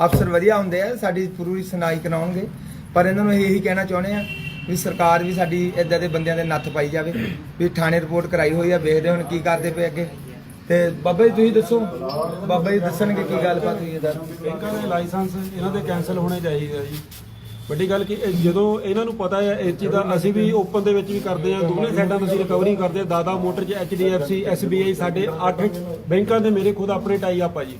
ਅਫਸਰ ਵਧੀਆ ਹੁੰਦੇ ਆ। ਸਾਡੀ ਪੂਰੀ ਸੁਣਾਈ ਕਰਾਉਣਗੇ। ਪਰ ਇਹਨਾਂ ਨੂੰ ਇਹੀ ਕਹਿਣਾ ਚਾਹੁੰਦੇ ਆ ਵੀ ਸਰਕਾਰ ਵੀ ਸਾਡੀ ਇਦਾਂ ਦੇ ਬੰਦਿਆਂ ਦੇ ਨੱਥ ਪਾਈ ਜਾਵੇ ਵੀ ਥਾਣੇ ਰਿਪੋਰਟ ਕਰਾਈ ਹੋਈ ਆ, ਵੇਖਦੇ ਹੁਣ ਕੀ ਕਰਦੇ ਪਏ ਅੱਗੇ। ਤੇ ਬਾਬਾ ਜੀ, ਤੁਸੀਂ ਦੱਸੋ, ਬਾਬਾ ਜੀ ਦੱਸਣਗੇ ਕੀ ਗੱਲਬਾਤ ਹੋਈ ਇਹਦਾ। ਬੈਂਕਾਂ ਦੇ ਲਾਇਸੈਂਸ ਇਹਨਾਂ ਦੇ ਕੈਨਸਲ ਹੋਣੇ ਚਾਹੀਦੇ ਆ ਜੀ। ਵੱਡੀ ਗੱਲ ਕਿ, ਇਹ ਜਦੋਂ ਇਹਨਾਂ ਨੂੰ ਪਤਾ ਹੈ ਇਸ ਚੀਜ਼ ਦਾ ਅਸੀਂ ਵੀ ਓਪਨ ਦੇ ਵਿੱਚ ਵੀ ਕਰਦੇ ਆ, ਦੋਨੇ ਸਾਈਡਾਂ ਤੋਂ ਅਸੀਂ ਰਿਕਵਰੀ ਕਰਦੇ ਆ, ਦਾਦਾ ਮੋਟਰ ਚ ਐਚਡੀਐਫਸੀ ਐਸਬੀਆਈ ਸਾਡੇ 8 ਬੈਂਕਾਂ ਦੇ ਮੇਰੇ ਖੁਦ ਆਪਣੇ ਟਾਈ ਅਪ ਜੀ।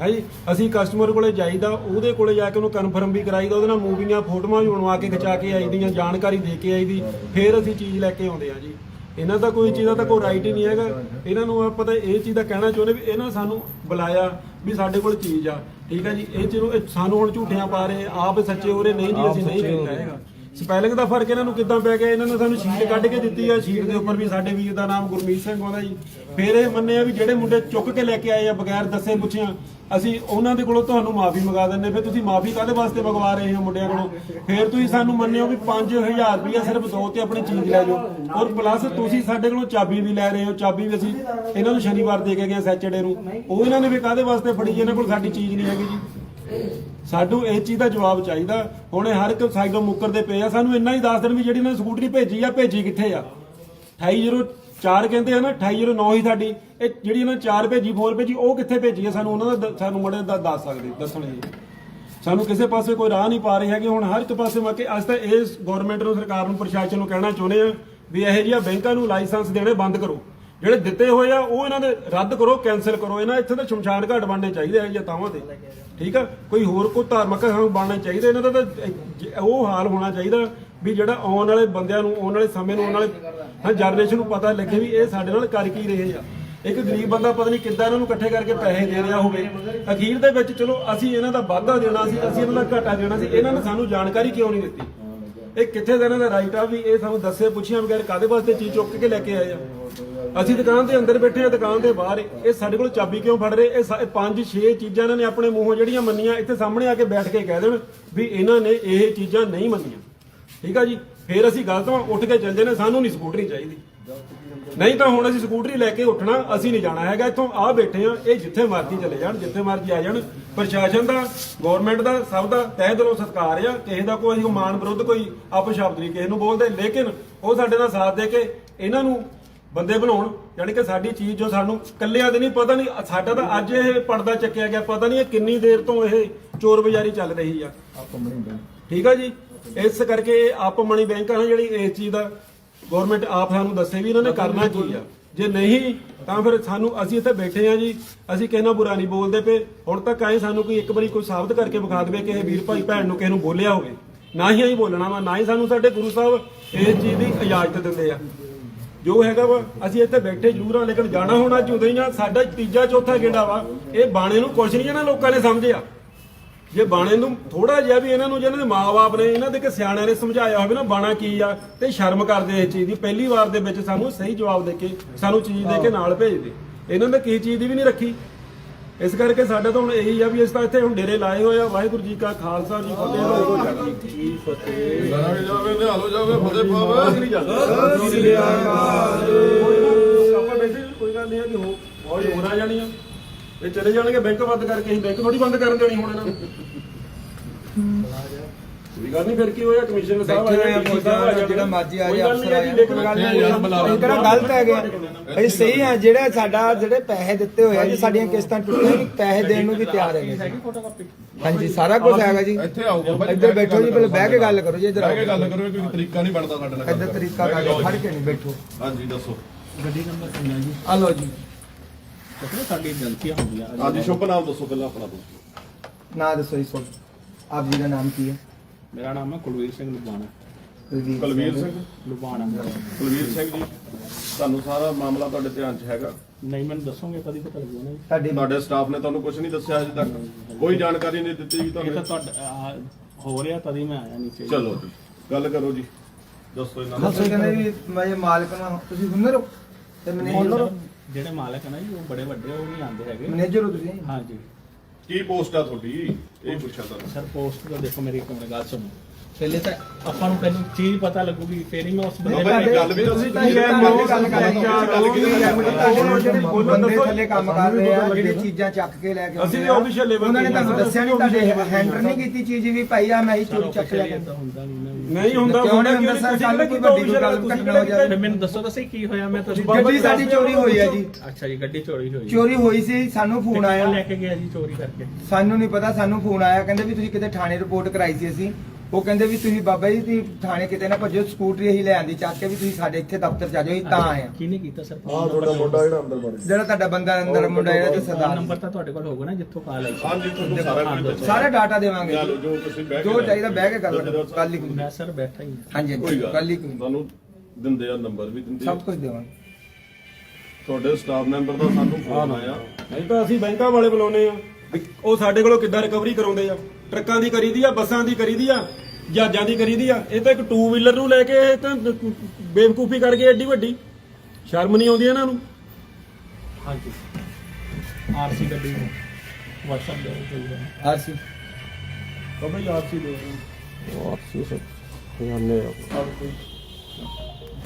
ਹੈ ਜੀ? ਅਸੀਂ ਕਸਟਮਰ ਕੋਲੇ ਜਾਈਦਾ, ਉਹਦੇ ਕੋਲੇ ਜਾ ਕੇ ਉਹਨੂੰ ਕਨਫਰਮ ਵੀ ਕਰਾਈਦਾ, ਉਹਦੇ ਨਾਲ ਮੂਵੀਆਂ, ਫੋਟੋਆਂ ਵੀ ਬਣਵਾ ਕੇ ਖਿਚਾ ਕੇ ਆਈਦੀਆਂ, ਜਾਣਕਾਰੀ ਦੇ ਕੇ ਆਈਦੀ, ਫਿਰ ਅਸੀਂ ਚੀਜ਼ ਲੈ ਕੇ ਆਉਂਦੇ ਆ ਜੀ। ਇਹਨਾਂ ਦਾ ਕੋਈ ਚੀਜ਼ ਦਾ ਤਾਂ ਕੋਈ ਰਾਈਟ ਹੀ ਨਹੀਂ ਹੈਗਾ। ਇਹਨਾਂ ਨੂੰ ਆਪਾਂ ਤਾਂ ਇਹ ਚੀਜ਼ ਦਾ ਕਹਿਣਾ ਚਾਹੁੰਦੇ ਵੀ ਇਹਨਾਂ ਸਾਨੂੰ ਬੁਲਾਇਆ ਵੀ ਸਾਡੇ ਕੋਲ ਚੀਜ਼ ਆ, ਠੀਕ ਹੈ ਜੀ? ਇਹ ਚੀਜ਼ ਨੂੰ ਸਾਨੂੰ ਹੁਣ ਝੂਠਿਆਂ ਪਾ ਰਹੇ, ਆਪ ਸੱਚੇ ਹੋ ਰਹੇ, ਨਹੀਂ ਜੀ, ਅਸੀਂ ਨਹੀਂ ਕੀਤਾ ਹੈਗਾ। ਸਪੈਲਿੰਗ ਦਾ ਫ਼ਰਕ ਇਹਨਾਂ ਨੂੰ ਕਿੱਦਾਂ ਪੈ ਗਿਆ? ਇਹਨਾਂ ਨੇ ਸਾਨੂੰ ਸ਼ੀਟ ਕੱਢ ਕੇ ਦਿੱਤੀ ਆ ਸ਼ੀਟ ਦੇ ਉੱਪਰ ਵੀ ਸਾਡੇ ਵੀਰ ਦਾ ਨਾਮ ਗੁਰਮੀਤ ਸਿੰਘ ਆਉਂਦਾ ਜੀ। ਫਿਰ ਇਹ ਮੰਨਿਆ ਵੀ ਜਿਹੜੇ ਮੁੰਡੇ ਚੁੱਕ ਕੇ ਲੈ ਕੇ ਆਏ ਆ, ਬਗੈਰ ਦੱਸੇ ਪੁੱਛਿਆ ਅਸੀਂ ਉਹਨਾਂ ਦੇ ਕੋਲੋਂ ਤੁਹਾਨੂੰ ਮਾਫੀ ਮੰਗਾ ਦਿੰਨੇ ਫਿਰ ਤੁਸੀਂ ਮਾਫੀ ਕਾਹਦੇ ਵਾਸਤੇ ਮੰਗਵਾ ਰਹੇ ਹੋ ਮੁੰਡਿਆਂ ਕੋਲੋਂ? ਫਿਰ ਤੁਸੀਂ ਸਾਨੂੰ ਮੰਨਿਓ ਵੀ 5000 ਰੁਪਇਆ ਸਿਰਫ ਦੋ ਤੇ ਆਪਣੀ ਚੀਜ਼ ਲੈ ਜਾਓ। ਔਰ ਪਲੱਸ ਤੁਸੀਂ ਸਾਡੇ ਕੋਲੋਂ ਚਾਬੀ ਵੀ ਲੈ ਰਹੇ ਹੋ। ਚਾਬੀ ਵੀ ਅਸੀਂ ਇਹਨਾਂ ਨੂੰ ਸ਼ਨੀਵਾਰ ਦੇ ਕੇ ਗਏ ਸੈਚਰਡੇ ਨੂੰ। ਉਹ ਇਹਨਾਂ ਨੇ ਵੀ ਕਾਹਦੇ ਵਾਸਤੇ ਫੜੀ? ਜੀ? ਇਹਨਾਂ ਕੋਲ ਸਾਡੀ ਚੀਜ਼ ਨਹੀਂ ਹੈਗੀ ਜੀ। ਸਾਨੂੰ ਇਹ ਚੀਜ਼ ਦਾ ਜਵਾਬ ਚਾਹੀਦਾ। ਹੁਣ ਇਹ ਹਰ ਇੱਕ ਸਾਈਡੋਂ ਮੁੱਕਰਦੇ ਪਏ ਆ। ਸਾਨੂੰ ਇੰਨਾ ਹੀ ਦੱਸ ਦੇਣ ਵੀ ਜਿਹੜੀ ਇਹਨਾਂ ਨੇ ਸਕੂਟਰੀ ਭੇਜੀ ਆ, ਭੇਜੀ ਕਿੱਥੇ ਆ? 2804 ਕਹਿੰਦੇ ਆ ਨਾ 2809 ਹੀ ਸਾਡੀ, ਇਹ ਜਿਹੜੀ ਇਹਨਾਂ ਚਾਰ ਭੇਜੀ ਫੋਰ ਭੇਜੀ, ਉਹ ਕਿੱਥੇ ਭੇਜੀ ਆ ਸਾਨੂੰ ਉਹਨਾਂ ਦਾ ਸਾਨੂੰ ਮੜੇ ਦਾ, ਦੱਸ ਸਕਦੇ, ਦੱਸਣ ਜੀ ਸਾਨੂੰ ਕਿਸੇ ਪਾਸੇ ਕੋਈ ਰਾਹ ਨਹੀਂ ਪਾ ਰਹੇ ਹੈਗੇ, ਹੁਣ ਹਰ ਇੱਕ ਪਾਸੇ ਮੈਂ ਅੱਜ ਤਾਂ ਇਸ ਗਵਰਨਮੈਂਟ ਨੂੰ, ਸਰਕਾਰ ਨੂੰ, ਪ੍ਰਸ਼ਾਸਨ ਨੂੰ ਕਹਿਣਾ ਚਾਹੁੰਦੇ ਆ ਵੀ ਇਹੋ ਜਿਹੀਆਂ ਬੈਂਕਾਂ ਨੂੰ ਲਾਇਸੈਂਸ ਦੇਣੇ ਬੰਦ ਕਰੋ। ਜਿਹੜੇ ਦਿੱਤੇ ਹੋਏ ਆ, ਉਹ ਇਹਨਾਂ ਦੇ ਰੱਦ ਕਰੋ ਕੈਨਸਲ ਕਰੋ। ਇਹਨਾਂ ਇੱਥੇ ਤਾਂ ਸ਼ਮਸ਼ਾਨ ਘਾਟ ਬਣਨੇ ਚਾਹੀਦੇ ਆ ਜਾਂ ਤਾਵਾਂ ਤੇ। ਠੀਕ ਆ? ਕੋਈ ਹੋਰ ਕੋਈ ਧਾਰਮਿਕ ਸਥਾਨ ਬਣਨਾ ਚਾਹੀਦਾ, ਇਹਨਾਂ ਦਾ ਤਾਂ ਉਹ ਹਾਲ ਹੋਣਾ ਚਾਹੀਦਾ। ਵੀ ਜਿਹੜਾ ਆਉਣ ਵਾਲੇ ਬੰਦਿਆਂ ਨੂੰ, ਆਉਣ ਵਾਲੇ ਸਮੇਂ ਨੂੰ, ਆਉਣ ਵਾਲੇ ਜਨਰੇਸ਼ਨ ਨੂੰ ਪਤਾ ਲੱਗੇ ਵੀ ਇਹ ਸਾਡੇ ਨਾਲ ਕਰ ਕੀ ਰਹੇ ਆ। ਇੱਕ ਗਰੀਬ ਬੰਦਾ ਪਤਾ ਨਹੀਂ ਕਿੱਦਾਂ ਇਹਨਾਂ ਨੂੰ ਇਕੱਠੇ ਕਰਕੇ ਪੈਸੇ ਦੇ ਰਿਹਾ ਹੋਵੇ। ਅਖੀਰ ਦੇ ਵਿੱਚ ਚਲੋ, ਅਸੀਂ ਇਹਨਾਂ ਦਾ ਵਾਧਾ ਦੇਣਾ ਸੀ, ਅਸੀਂ ਇਹਨਾਂ ਦਾ ਘਾਟਾ ਦੇਣਾ ਸੀ, ਇਹਨਾਂ ਨੇ ਸਾਨੂੰ ਜਾਣਕਾਰੀ ਕਿਉਂ ਨਹੀਂ ਦਿੱਤੀ? ਇਹ ਕਿੱਥੇ ਦਾ ਇਹਨਾਂ ਦਾ ਰਾਈਟ ਆ ਵੀ ਇਹ ਸਾਨੂੰ ਦੱਸੇ, ਪੁੱਛਿਆ ਬਗੈਰ ਕਾਦੇ ਵਾਸਤੇ ਚੀਜ਼ ਚੁੱਕ ਕੇ ਲੈ ਕੇ ਆਏ ਆ? ਅਸੀਂ ਦੁਕਾਨ ਦੇ ਅੰਦਰ ਬੈਠੇ ਆ, ਦੁਕਾਨ ਦੇ ਬਾਹਰ। ਇਹ ਸਾਡੇ ਕੋਲ ਚਾਬੀ ਕਿਉਂ ਫੜ ਰਹੇ? ਇਹ ਪੰਜ, ਛੇ ਚੀਜ਼ਾਂ ਇਹਨਾਂ ਨੇ ਆਪਣੇ ਮੂੰਹੋਂ ਜਿਹੜੀਆਂ ਮੰਨੀਆਂ, ਇੱਥੇ ਸਾਹਮਣੇ ਆ ਕੇ ਬੈਠ ਕੇ ਕਹਿ ਦੇਣ ਵੀ ਇਹਨਾਂ ਨੇ ਇਹ ਚੀਜ਼ਾਂ ਨਹੀਂ ਮੰਨੀਆਂ। ਠੀਕ ਆ ਜੀ? ਫਿਰ ਅਸੀਂ ਗਲਤ ਹਾਂ ਉੱਠ ਕੇ ਚੱਲ ਜਾਂਦੇ ਸਾਨੂੰ ਨਹੀਂ ਸਕੂਟਰੀ ਚਾਹੀਦੀ। ਨਹੀਂ ਤਾਂ ਹੁਣ ਅਸੀਂ ਸਕੂਟਰੀ ਲੈ ਕੇ ਉੱਠਣਾ, ਅਸੀਂ ਨਹੀਂ ਜਾਣਾ ਹੈਗਾ, ਇੱਥੋਂ ਆ ਬੈਠੇ ਆ, ਇਹ ਜਿੱਥੇ ਮਰਜ਼ੀ ਚਲੇ ਜਾਣ, ਜਿੱਥੇ ਮਰਜ਼ੀ ਆ ਜਾਣ। ਪ੍ਰਸ਼ਾਸਨ ਦਾ ਗਵਰਨਮੈਂਟ ਦਾ, ਸਭ ਦਾ ਤਹਿ ਦਿਲੋਂ ਸਤਿਕਾਰ ਆ, ਕਿਸੇ ਦਾ ਕੋਈ ਅਸੀਂ ਮਾਨ ਵਿਰੁੱਧ ਕੋਈ ਅਪਸ਼ਬਦ ਨਹੀਂ ਕਿਸੇ ਨੂੰ ਬੋਲਦੇ। ਲੇਕਿਨ ਉਹ ਸਾਡੇ ਨਾਲ ਸਾਥ ਦੇ ਕੇ ਇਹਨਾਂ ਨੂੰ ਬੰਦੇ ਬਣਾਉਣ ਯਾਨੀ ਕਿ ਸਾਡੀ ਚੀਜ਼ ਜੋ ਸਾਨੂੰ ਕੱਲਿਆਂ ਦੇ ਨਹੀਂ ਪਤਾ ਨਹੀਂ ਸਾਡਾ ਤਾਂ ਅੱਜ ਇਹ ਪਰਦਾ ਚੱਕਿਆ ਗਿਆ ਪਤਾ ਨਹੀਂ ਇਹ ਕਿੰਨੀ ਦੇਰ ਤੋਂ ਇਹ ਚੋਰ ਬਜ਼ਾਰੀ ਚੱਲ ਰਹੀ ਆ। ਠੀਕ ਆ ਜੀ? ਇਸ ਕਰਕੇ ਆਪ ਮਣੀ ਬੈਂਕ ਆ ਜਿਹੜੀ ਇਸ ਚੀਜ਼ ਦਾ ਗਵਰਨਮੈਂਟ ਆਪ ਸਾਨੂੰ ਦੱਸੇ ਵੀ ਇਹਨਾਂ ਨੇ ਕਰਨਾ ਕੀ ਆ। ਜੇ ਨਹੀਂ ਤਾਂ ਫਿਰ ਸਾਨੂੰ ਅਸੀਂ ਇੱਥੇ ਬੈਠੇ ਆ ਜੀ ਅਸੀਂ ਕਿਸੇ ਨਾਲ ਬੁਰਾ ਨਹੀਂ ਬੋਲਦੇ ਪਏ। ਹੁਣ ਤੱਕ ਆਏ ਸਾਨੂੰ ਕੋਈ ਇੱਕ ਵਾਰੀ ਕੋਈ ਸਾਬਤ ਕਰਕੇ ਵਿਖਾ ਦੇਵੇ ਕਿ ਇਹ ਵੀਰ ਭਾਈ ਭੈਣ ਨੂੰ ਕਿਸੇ ਨੂੰ ਬੋਲਿਆ ਹੋਵੇ। ਨਾ ਹੀ ਅਸੀਂ ਬੋਲਣਾ ਵਾ ਨਾ ਹੀ ਸਾਨੂੰ ਸਾਡੇ ਗੁਰੂ ਸਾਹਿਬ ਇਸ ਚੀਜ਼ ਦੀ ਇਜਾਜ਼ਤ ਦਿੰਦੇ ਆ। ਜੋ ਹੈਗਾ ਵਾ ਅਸੀਂ ਇੱਥੇ ਬੈਠੇ ਜ਼ਰੂਰ ਆ ਲੇਕਿਨ ਜਾਣਾ ਹੁਣ ਉਦੋਂ ਹੀ ਆ। ਸਾਡਾ ਤੀਜਾ ਚੌਥਾ ਗੇੜਾ ਵਾ। ਇਹ ਬਾਣੇ ਨੂੰ ਕੁਛ ਨਹੀਂ ਇਹਨਾਂ ਲੋਕਾਂ ਨੇ ਸਮਝਿਆ। ਜੇ ਬਾਣੇ ਨੂੰ ਥੋੜਾ ਜਿਹਾ ਵੀ ਇਹਨਾਂ ਨੂੰ ਜਿਹਨਾਂ ਦੇ ਮਾਪੇ ਨੇ ਇਹਨਾਂ ਦੇ ਕਿ ਸਿਆਣਿਆਂ ਨੇ ਸਮਝਾਇਆ ਹੋਵੇ ਨਾ ਬਾਣਾ ਕੀ ਆ ਤੇ ਸ਼ਰਮ ਕਰਦੇ ਇਸ ਚੀਜ਼ ਦੀ। ਪਹਿਲੀ ਵਾਰ ਦੇ ਵਿੱਚ ਸਾਨੂੰ ਸਹੀ ਜਵਾਬ ਦੇ ਕੇ ਸਾਨੂੰ ਚੀਜ਼ ਦੇ ਕੇ ਨਾਲ ਭੇਜਦੇ ਇਹਨਾਂ ਨੇ ਕੀ ਚੀਜ਼ ਦੀ ਵੀ ਨਹੀਂ ਰੱਖੀ। ਇਸ ਕਰਕੇ ਸਾਡਾ ਤਾਂ ਹੁਣ ਇਹੀ ਆ ਵੀ ਇਸ ਤਾਂ ਇੱਥੇ ਹੁਣ ਡੇਰੇ ਲਾਏ ਹੋਏ ਆ। ਵਾਹਿਗੁਰੂ ਜੀ ਕਾ ਖਾਲਸਾ ਜੀ ਫਤਿਹ ਜੀ ਫਤਿਹ। ਜਾਵੇ ਜਾਵੇ ਨਿਹਾਲੋ ਜਾਵੇ ਫਤਿਹ ਪਾਵੇ ਆਪਾਂ ਕੋਈ ਗੱਲ ਨਹੀਂ ਹੈ ਕਿ ਹੋ ਬਹੁਤ ਹੋਰ ਆ ਜਾਣੀਆਂ ਇਹ ਚਲੇ ਜਾਣਗੇ ਬੈਂਕ ਬੰਦ ਕਰਕੇ ਅਸੀਂ ਬੈਂਕ ਥੋੜੀ ਬੰਦ ਕਰਨ ਦੇਣੀ ਹੁਣ। ਇਹਨਾਂ ਨੂੰ ਕੋਈ ਗੱਲ ਨਹੀਂ ਫਿਰ ਕੀ ਹੋਇਆ? ਕਮਿਸ਼ਨਰ ਸਾਹਿਬ ਬੈਠੇ ਹੋਏ ਆ, ਆਇਆ ਕੋਈ ਗੱਲ ਜਿਹੜਾ ਮਰਜ਼ੀ ਆ ਜਾਏ, ਅਫਸਰ ਆਏ। ਲੇਕਿਨ ਗੱਲ ਨਹੀਂ ਯਾਰ, ਬੁਲਾ ਲਓ। ਇਹ ਕਿਹੜਾ ਗਲਤ ਹੈ ਗਿਆ ਅਸੀਂ ਸਹੀ ਆ ਜਿਹੜੇ ਸਾਡਾ ਜਿਹੜੇ ਪੈਸੇ ਦਿੱਤੇ ਹੋਏ ਆ ਜੀ ਸਾਡੀਆਂ ਕਿਸ਼ਤਾਂ ਟੁੱਟੀਆਂ ਨਹੀਂ ਪੈਸੇ ਦੇਣ ਨੂੰ ਵੀ ਤਿਆਰ ਹੈਗੇ ਜੀ। ਹਾਂਜੀ ਸਾਰਾ ਕੁਝ ਹੈਗਾ ਜੀ। ਇੱਥੇ ਆਓ ਬਾਬਾ ਜੀ ਇੱਧਰ ਬੈਠੋ ਜੀ ਪਹਿਲੇ ਬਹਿ ਕੇ ਗੱਲ ਕਰੋ ਜੀ ਇੱਧਰ ਬਹਿ ਕੇ ਆਓ ਗੱਲ ਕਰੋ ਇਹ ਕੋਈ ਤਰੀਕਾ ਨਹੀਂ ਬਣਦਾ ਸਾਡੇ ਨਾਲ ਗੱਲ ਇੱਧਰ ਕਰਨ ਦਾ। ਤਰੀਕਾ ਬਹਿ ਕੇ ਕਰ ਆਓ ਖੜ ਕੇ ਨਹੀਂ ਬੈਠੋ। ਹਾਂਜੀ ਦੱਸੋ। ਆ ਲਓ ਜੀ। ਹਾਂਜੀ ਸ਼ੁਭ ਨਾਮ ਦੱਸੋ ਪਹਿਲਾਂ ਆਪਣਾ ਦੱਸੋ। ਨਾਂ ਦੱਸੋ ਜੀ ਸਭ। ਆਪ ਜੀ ਦਾ ਨਾਮ ਕੀ ਹੈ? ਮੇਰਾ ਨਾਮ ਹੈ ਕੁਲਵੀਰ ਸਿੰਘ ਲੁਬਾਣਾ। ਕੁਲਵੀਰ ਸਿੰਘ? ਲੁਬਾਣਾ। ਕੁਲਵੀਰ ਸਿੰਘ ਜੀ ਤੁਹਾਨੂੰ ਸਾਰਾ ਮਾਮਲਾ ਤੁਹਾਡੇ ਧਿਆਨ 'ਚ ਹੈਗਾ? ਨਹੀਂ ਮੈਨੂੰ ਦੱਸੋਗੇ ਕਦੀ ਪਤਾ ਲੱਗੂਗਾ ਨਾ ਜੀ। ਤੁਹਾਡੀ ਤੁਹਾਡੇ ਸਟਾਫ ਨੇ ਤੁਹਾਨੂੰ ਕੁਝ ਨਹੀਂ ਦੱਸਿਆ ਅਜੇ ਤੱਕ? ਕੋਈ ਜਾਣਕਾਰੀ ਨਹੀਂ ਦਿੱਤੀ ਜੀ ਇਹ ਤਾਂ ਤੁਹਾਨੂੰ? ਤੁਹਾਡਾ ਆਹ ਹੋ ਰਿਹਾ ਤਦੀ ਮੈਂ ਆਇਆ ਨੀਚੇ ਚਲੋ ਜੀ ਗੱਲ ਕਰੋ ਜੀ। ਦੱਸੋ ਇਹਨਾਂ ਨੂੰ ਕਹਿੰਦੇ ਵੀ ਮੈਂ ਇਹ ਮਾਲਕ ਨੂੰ ਤੁਸੀਂ ਹੁਨਰ ਹੋ। ਤੇ ਮੈਨੇਜਰ ਹੋ। ਜਿਹੜੇ ਮਾਲਕ ਨਾ ਜੀ ਉਹ ਬੜੇ ਵੱਡੇ ਉਹ ਨਹੀਂ ਆਉਂਦੇ ਹੈਗੇ। ਮੈਨੇਜਰ ਹੋ ਤੁਸੀਂ? ਹਾਂਜੀ। ਕੀ ਪੋਸਟ ਆ ਤੁਹਾਡੀ? ਇਹ ਪੁੱਛਿਆ ਤੁਹਾਨੂੰ ਸਰ, ਪੋਸਟ ਤਾਂ ਦੇਖੋ ਮੇਰੀ ਇੱਕ ਮਿੰਟ ਗੱਲ ਸੁਣੋ। ਪਹਿਲੇ ਤਾਂ ਆਪਾਂ ਨੂੰ ਪਹਿਲਾਂ ਚੀਜ਼ ਪਤਾ ਲੱਗੂਗੀ ਫੇਰ ਹੀ ਮੈਂ ਉਸ ਬੰਦੇ ਜੀ ਗੱਲ ਵੀ ਤੁਸੀਂ ਤੁਸੀਂ ਗੱਲ ਬੰਦੇ ਥੱਲੇ ਕੰਮ ਕਰ ਰਹੇ ਆ ਜਿਹੜੇ ਚੀਜ਼ਾਂ ਚੱਕ ਕੇ ਲੈ ਕੇ ਅਸੀਂ ਵੀ ਆਉਂਦੇ ਆ। official level ਉਹਨਾਂ ਨੇ ਤੇ ਤੁਹਾਨੂੰ ਹਾਂ, ਦੱਸਿਆ ਨਹੀਂ ਤੁਹਾਡੇ ਹੈਂਡਰ ਨਹੀਂ ਕੀਤੀ ਚੀਜ਼ ਵੀ ਭਾਈ ਆ ਮੈਂ ਹੀ ਚੋਰੀ ਚੱਕ ਕੇ ਲੈ ਕੇ ਤਾਂ ਹੁੰਦਾ ਨਹੀਂ ਨਾ? ਨਹੀਂ ਹੁੰਦਾ ਕਿਉਂ ਨਹੀਂ ਹੁੰਦਾ? ਸਰ ਨਹੀਂ ਕੱਲ ਕੋਈ ਵੱਡੀ ਗੱਲ ਘਟਨਾ ਹੋ ਜਾਵੇ ਫਿਰ ਮੈਨੂੰ ਦੱਸੋ ਤਾਂ ਸਹੀ ਕੀ ਹੋਇਆ ਮੈਂ ਤੁਸੀਂ ਗੱਡੀ ਸਾਡੀ ਚੋਰੀ ਹੋਈ ਹੈ ਜੀ। ਅੱਛਾ ਜੀ ਗੱਡੀ ਚੋਰੀ ਹੋਈ ਚੋਰੀ ਹੋਈ ਸੀ ਸਾਨੂੰ ਫੋਨ ਆਇਆ। ਲੈ ਕੇ ਗਿਆ ਜੀ ਚੋਰੀ ਕਰਕੇ? ਸਾਨੂੰ ਨਹੀਂ ਪਤਾ ਸਾਨੂੰ ਫੋਨ ਆਇਆ ਕਹਿੰਦੇ ਵੀ ਤੁਸੀਂ ਕਿਤੇ ਥਾਣੇ ਰਿਪੋਰਟ ਕਰਾਈ ਸੀ ਅਸੀਂ। ਉਹ ਕਹਿੰਦੇ ਵੀ ਤੁਸੀਂ ਬਾਬਾ ਜੀ ਤੁਸੀਂ ਥਾਣੇ ਕਿਤੇ ਨਾ ਭੱਜੋ ਸਕੂਟਰੀ ਅਸੀਂ ਲੈ ਆਂਦੀ ਚੱਕ ਕੇ ਵੀ ਤੁਸੀਂ ਸਾਡੇ ਇੱਥੇ ਦਫ਼ਤਰ ਚ ਆ ਜਾਓ ਅਸੀਂ ਤਾਂ ਆਏ ਆ ਕਿਹਨੇ ਕੀਤਾ ਸਰ? ਆਹ ਤੁਹਾਡਾ ਮੁੰਡਾ ਜਿਹੜਾ ਅੰਦਰ ਵੜ ਗਿਆ ਜਿਹੜਾ ਤੁਹਾਡਾ ਬੰਦਾ ਅੰਦਰ ਮੁੰਡਾ ਜਿਹੜਾ ਤੇ ਫੋਨ ਸਰਦਾਰ। ਨੰਬਰ ਤਾਂ ਤੁਹਾਡੇ ਕੋਲ ਹੋਊਗਾ ਨਾ ਜਿੱਥੋਂ ਕਾਲ ਆਈ। ਹਾਂਜੀ ਤੁਹਾਨੂੰ ਸਾਰਾ ਕੁਝ ਸਾਰੇ ਡਾਟਾ ਦੇਵਾਂਗੇ। ਜੋ ਤੁਸੀਂ ਬਹਿ ਕੇ ਜੋ ਚਾਹੀਦਾ ਬਹਿ ਕੇ ਗੱਲ ਕਰੋ ਕੱਲ ਹੀ ਕੋਈ ਮੈਂ ਸਰ ਬੈਠਾ ਹੀ ਹਾਂ। ਹਾਂਜੀ ਕੋਈ ਹਾਂਜੀ ਗੱਲ ਕੱਲ ਹੀ ਕੋਈ ਤੁਹਾਨੂੰ ਦਿੰਦੇ ਆ ਨੰਬਰ ਵੀ ਦਿੰਦੇ ਸਭ ਕੁਝ ਦੇਵਾਂਗੇ। ਤੁਹਾਡੇ ਸਟਾਫ ਮੈਂਬਰ ਦਾ ਸਾਨੂੰ ਫੋਨ ਆਇਆ। ਨਹੀਂ ਤਾਂ ਅਸੀਂ ਬੈਂਕਾਂ ਵਾਲੇ ਬੁਲਾਉਨੇ ਆ। ਉਹ ਸਾਡੇ ਕੋਲੋਂ ਕਿੱਦਾਂ ਰਿਕਵਰੀ ਕਰਾਉਂਦੇ ਆ? ਟਰੱਕਾਂ ਦੀ ਕਰੀਦੀ ਆ ਬੱਸਾਂ ਦੀ ਕਰੀਦੀ ਆ? ਜਹਾਜ਼ਾਂ ਦੀ ਕਰੀਦੀ ਆ। ਇਹ ਤਾਂ ਇੱਕ ਟੂ ਵੀਲਰ ਨੂੰ ਲੈ ਕੇ ਇਹ ਤਾਂ ਬੇਵਕੂਫੀ ਕਰ ਗਏ ਐਡੀ ਵੱਡੀ। ਸ਼ਰਮ ਨਹੀਂ ਆਉਂਦੀ ਇਹਨਾਂ ਨੂੰ। ਹਾਂਜੀ। ਆਰਸੀ ਗੱਡੀ ਨੂੰ WhatsApp ਦੇ ਉੱਤੇ ਆਰਸੀ ਆਰਸੀ ਦੇ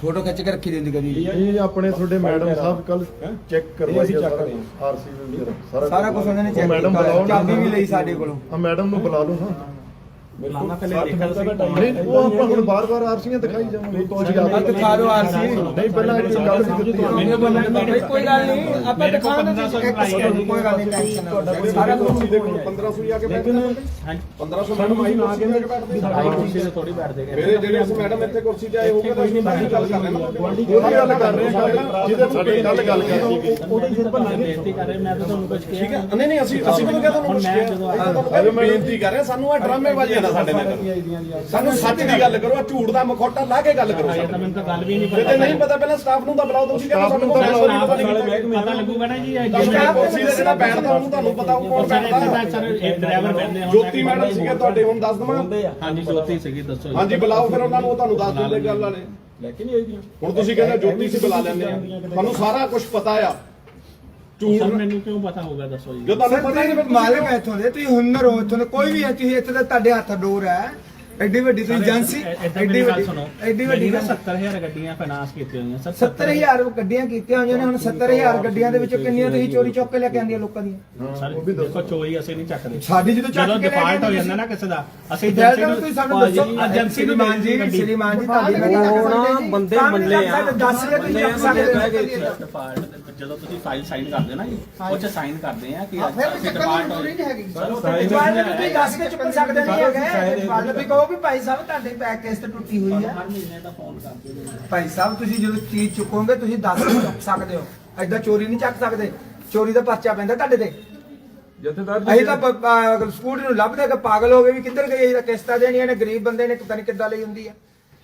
ਫੋਟੋ ਖਿੱਚ ਕੇ ਰੱਖੀ ਦਿੰਦੀ ਕਦੀ? ਇਹ ਆਪਣੇ ਤੁਹਾਡੇ ਮੈਡਮ ਸਾਹਿਬ ਕੱਲ ਚੈੱਕ ਕਰਵਾਈ ਆ। ਆਰਸੀ ਸਾਰਾ ਕੁਝ ਉਹਨਾਂ ਨੇ ਚੈੱਕ ਮੈਡਮ ਕੀਤਾ। ਬੁਲਾਓ ਨਾ। ਚਾਬੀ ਵੀ ਲਈ ਸਾਡੇ ਕੋਲੋਂ। ਆ ਮੈਡਮ ਨੂੰ ਬੁਲਾ ਲਓ ਹਾਂ ਲਾਣਾ ਪਹਿਲੇ ਦੇਖਿਆ ਤੁਸੀਂ ਨਹੀਂ ਉਹ ਆਪਾਂ ਹੁਣ ਬਾਰ-ਬਾਰ ਆਰਸੀਆਂ ਦਿਖਾਈ ਜਾਵਾਂਗੇ ਤੁਸੀਂ ਆਪ ਆ ਦਿਖਾ ਦਿਓ ਆਰਸੀ ਨਹੀਂ ਪਹਿਲਾਂ ਇਹ ਗੱਲ ਵੀ ਦਿੱਤੀ ਆ। ਮੈਨੂੰ ਬੋਲਣ ਦੇ ਕੋਈ ਗੱਲ ਨਹੀਂ ਆਪਾਂ ਦਿਖਾ ਦਿੰਦੇ ਕੋਈ ਗੱਲ ਨਹੀਂ ਟੈਨਸ਼ਨ ਨਾ ਸਾਰਾ ਕੁਝ 1500 ਹੀ ਆ ਕੇ ਬੈਠਦੇ ਹਾਂਜੀ 1500 ਮੈਡਮ ਆਈ ਕੁਰਸੀ ਤੇ ਆ ਕੇ ਬੈਠਦੇ ਆਈ ਕੁਰਸੀ ਤੇ ਥੋੜੀ ਬੈਠਦੇ ਗਏ ਮੇਰੇ ਜਿਹੜੇ ਅਸੀਂ ਮੈਡਮ ਇੱਥੇ ਕੁਰਸੀ ਤੇ ਆਏ ਹੋਗੇ ਤਾਂ ਅਸੀਂ ਬਾਹਰ ਗੱਲ ਕਰ ਰਹੇ ਨਾ ਉਹਦੀ ਗੱਲ ਕਰ ਰਹੇ ਹਾਂ ਗੱਲ ਜਿਹਦੇ ਸਾਡੇ ਕੱਲ ਗੱਲ ਕੀਤੀ ਗਈ ਉਹਦੇ ਸਿਰ ਪਰ ਬੇਇੱਜ਼ਤੀ ਕਰ ਰਹੇ ਮੈਂ ਤਾਂ ਤੁਹਾਨੂੰ ਕੁਝ ਕਿਹਾ ਠੀਕ ਹੈ ਨਹੀਂ ਨਹੀਂ ਅਸੀਂ ਅਸੀਂ ਵੀ ਕਿਹਾ ਤੁਹਾਨੂੰ ਹੁਣ ਕੁਛ ਮੈਂ ਕਿਹਾ ਜਦੋਂ ਅਸੀਂ ਤਾਂ ਬੇਨਤੀ ਕਰ ਰਹੇ ਹਾਂ, ਸਾਨੂੰ ਆ ਡਰਾਮੇ ਵਾਜੇ ਨਾ ਸਾਡੇ ਨਾਲ ਕਰੋ। ਸਾਨੂੰ ਸੱਚ ਦੀ ਗੱਲ ਕਰੋ ਆ ਝੂਠ ਦਾ ਮਖੌਟਾ ਲਾ ਕੇ ਗੱਲ ਕਰੋ ਸਾਡੇ ਮੈਨੂੰ ਤਾਂ ਗੱਲ ਵੀ ਨਹੀਂ ਪਤਾ ਨਹੀਂ ਪਤਾ ਪਹਿਲਾਂ ਸਟਾਫ ਨੂੰ ਤਾਂ ਬੁਲਾਓ ਤੁਸੀਂ ਕਹਿੰਦੇ ਸਾਨੂੰ ਤਾਂ ਬੁਲਾਓ ਨਹੀਂ ਪਤਾ। ਲੱਗੂਗਾ ਨਾ ਜੀ ਇਹ ਸਟਾਫ ਕੁਰਸੀ ਤੇ ਜਿਹੜਾ ਬੈਠਦਾ ਉਹਨੂੰ ਤੁਹਾਨੂੰ ਪਤਾ ਉਹ ਕੌਣ ਬੈਠਦਾ ਡਰਾਈਵਰ ਬੰਦੇ ਹੁਣ ਜੋਤੀ ਮੈਡਮ ਸੀਗੇ ਤੁਹਾਡੇ ਹੁਣ ਦੱਸ ਦਵਾਂ? ਹਾਂਜੀ ਜੋਤੀ ਸੀਗੀ ਦੱਸੋ ਹਾਂਜੀ ਬੁਲਾਓ ਫਿਰ ਉਹਨਾਂ ਨੂੰ ਉਹ ਤੁਹਾਨੂੰ ਦੱਸ ਦਿੰਦੇ ਗੱਲ ਵਾਲੇ। ਲੈ ਕੇ ਨਹੀਂ ਆਈ ਦੀਆਂ ਹੁਣ ਤੁਸੀਂ ਕਹਿੰਦੇ ਜੋਤੀ ਸੀ ਬੁਲਾ ਲੈਂਦੇ ਆ। ਤੁਹਾਨੂੰ ਸਾਰਾ ਕੁਝ ਪਤਾ ਆ। ਝੂਠ ਸਰ ਮੈਨੂੰ ਕਿਉਂ ਪਤਾ ਹੋਊਗਾ ਦੱਸੋ ਜੀ? ਜੋ ਤੁਹਾਨੂੰ ਪਤਾ ਹੀ ਨਹੀਂ ਮਾਲਕ ਇੱਥੋਂ ਦੇ ਤੁਸੀਂ ਹੁਨਰ ਹੋ ਇੱਥੋਂ ਦੇ ਕੋਈ ਵੀ ਹੈ ਤੁਸੀਂ ਇੱਥੇ ਤਾਂ ਤੁਹਾਡੇ ਹੱਥ ਡੋਰ ਹੈ। ਐਡੀ ਵੱਡੀ ਤੁਸੀਂ ਏਜੰਸੀ ਐਡੀ ਵੱਡੀ ਸੁਣੋ। ਐਡੀ ਵੱਡੀ ਗੱਲ 70000 ਗੱਡੀਆਂ ਫਾਈਨਾਂਸ ਕੀਤੀਆਂ ਹੋਈਆਂ ਸਰ 70000 ਗੱਡੀਆਂ ਕੀਤੀਆਂ ਹੋਈਆਂ ਨੇ ਹੁਣ 70000 ਗੱਡੀਆਂ ਦੇ ਵਿੱਚੋਂ ਕਿੰਨੀਆਂ ਤੁਸੀਂ ਚੋਰੀ ਚੁੱਕ ਕੇ ਲੈ ਕੇ ਆਂਦੀਆਂ ਲੋਕਾਂ ਦੀਆਂ? ਸਰ ਦੇਖੋ ਚੋਰੀ ਅਸੀਂ ਨਹੀਂ ਚੱਕਦੇ। ਸਾਡੀ ਜਦੋਂ ਚੱਕ ਕੇ ਲੈ ਡਿਫਾਲਟ ਹੋ ਜਾਂਦਾ ਨਾ ਕਿਸੇ ਦਾ ਅਸੀਂ ਡੈਲਟਾ ਨੂੰ ਤੁਸੀਂ ਸਾਨੂੰ ਦੱਸੋ। ਏਜੰਸੀ ਨੂੰ ਸ਼੍ਰੀਮਾਨ ਜੀ ਸ਼੍ਰੀਮਾਨ ਜੀ ਤੁਹਾਡੀ ਮੈਂ ਜੀ ਬੰਦੇ ਕਰ ਸਕਦੇ, ਦੱਸ ਕੇ ਤੁਸੀਂ ਚੱਕ ਸਕਦੇ ਹੋ। ਡਿਫਾਲਟ ਜਦੋਂ ਤੁਸੀਂ ਫਾਈਲ ਸਾਈਨ ਕਰਦੇ ਹੋ ਨਾ ਜੀ ਉਹ ਚ ਸਾਈਨ ਕਰਦੇ ਆ ਕਿ ਹਾਂ, ਚੱਕਰ ਡਿਫਾਲਟ ਜ਼ਰੂਰੀ ਨਹੀਂ ਹੈਗੀ। ਵਿੱਚ ਤੁਸੀਂ ਦੱਸ ਕੇ ਚੁੱਕ ਸਕਦੇ ਨਹੀਂ ਹੈਗੇ ਬਾਅਦ ਵੀ ਕਹੋ ਵੀ ਭਾਈ ਸਾਹਿਬ ਤੁਹਾਡੇ ਬੈਕ ਕੇਸ ਤੇ ਟੁੱਟੀ ਹੋਈ ਹੈ ਹਰ ਮਹੀਨੇ ਦਾ ਫੋਨ ਕਰਦੇ ਨੇ ਭਾਈ ਸਾਹਿਬ ਤੁਸੀਂ ਜਦੋਂ ਚੀਜ਼ ਚੁੱਕੋਗੇ ਤੁਸੀਂ ਦੱਸ ਕੇ ਚੁੱਕ ਸਕਦੇ ਹੋ। ਐਦਾਂ ਚੋਰੀ ਨਹੀਂ ਚੱਕ ਸਕਦੇ। ਚੋਰੀ ਦਾ ਪਰਚਾ ਪੈਂਦਾ ਤੁਹਾਡੇ ਤੇ। ਜਥੇਦਾਰ ਅਸੀਂ ਤਾਂ ਪ- ਪ- ਸਕੂਟਰ ਨੂੰ ਲੱਭਦੇ ਕਿ ਪਾਗਲ ਹੋ ਗਏ ਵੀ ਕਿੱਧਰ ਗਏ ਅਸੀਂ ਤਾਂ ਕਿਸ਼ਤਾਂ ਦੇਣੀਆਂ ਨੇ ਗਰੀਬ ਬੰਦੇ ਨੇ ਪਤਾ ਨਹੀਂ ਕਿੱਦਾਂ ਲਈ ਹੁੰਦੀ ਆ।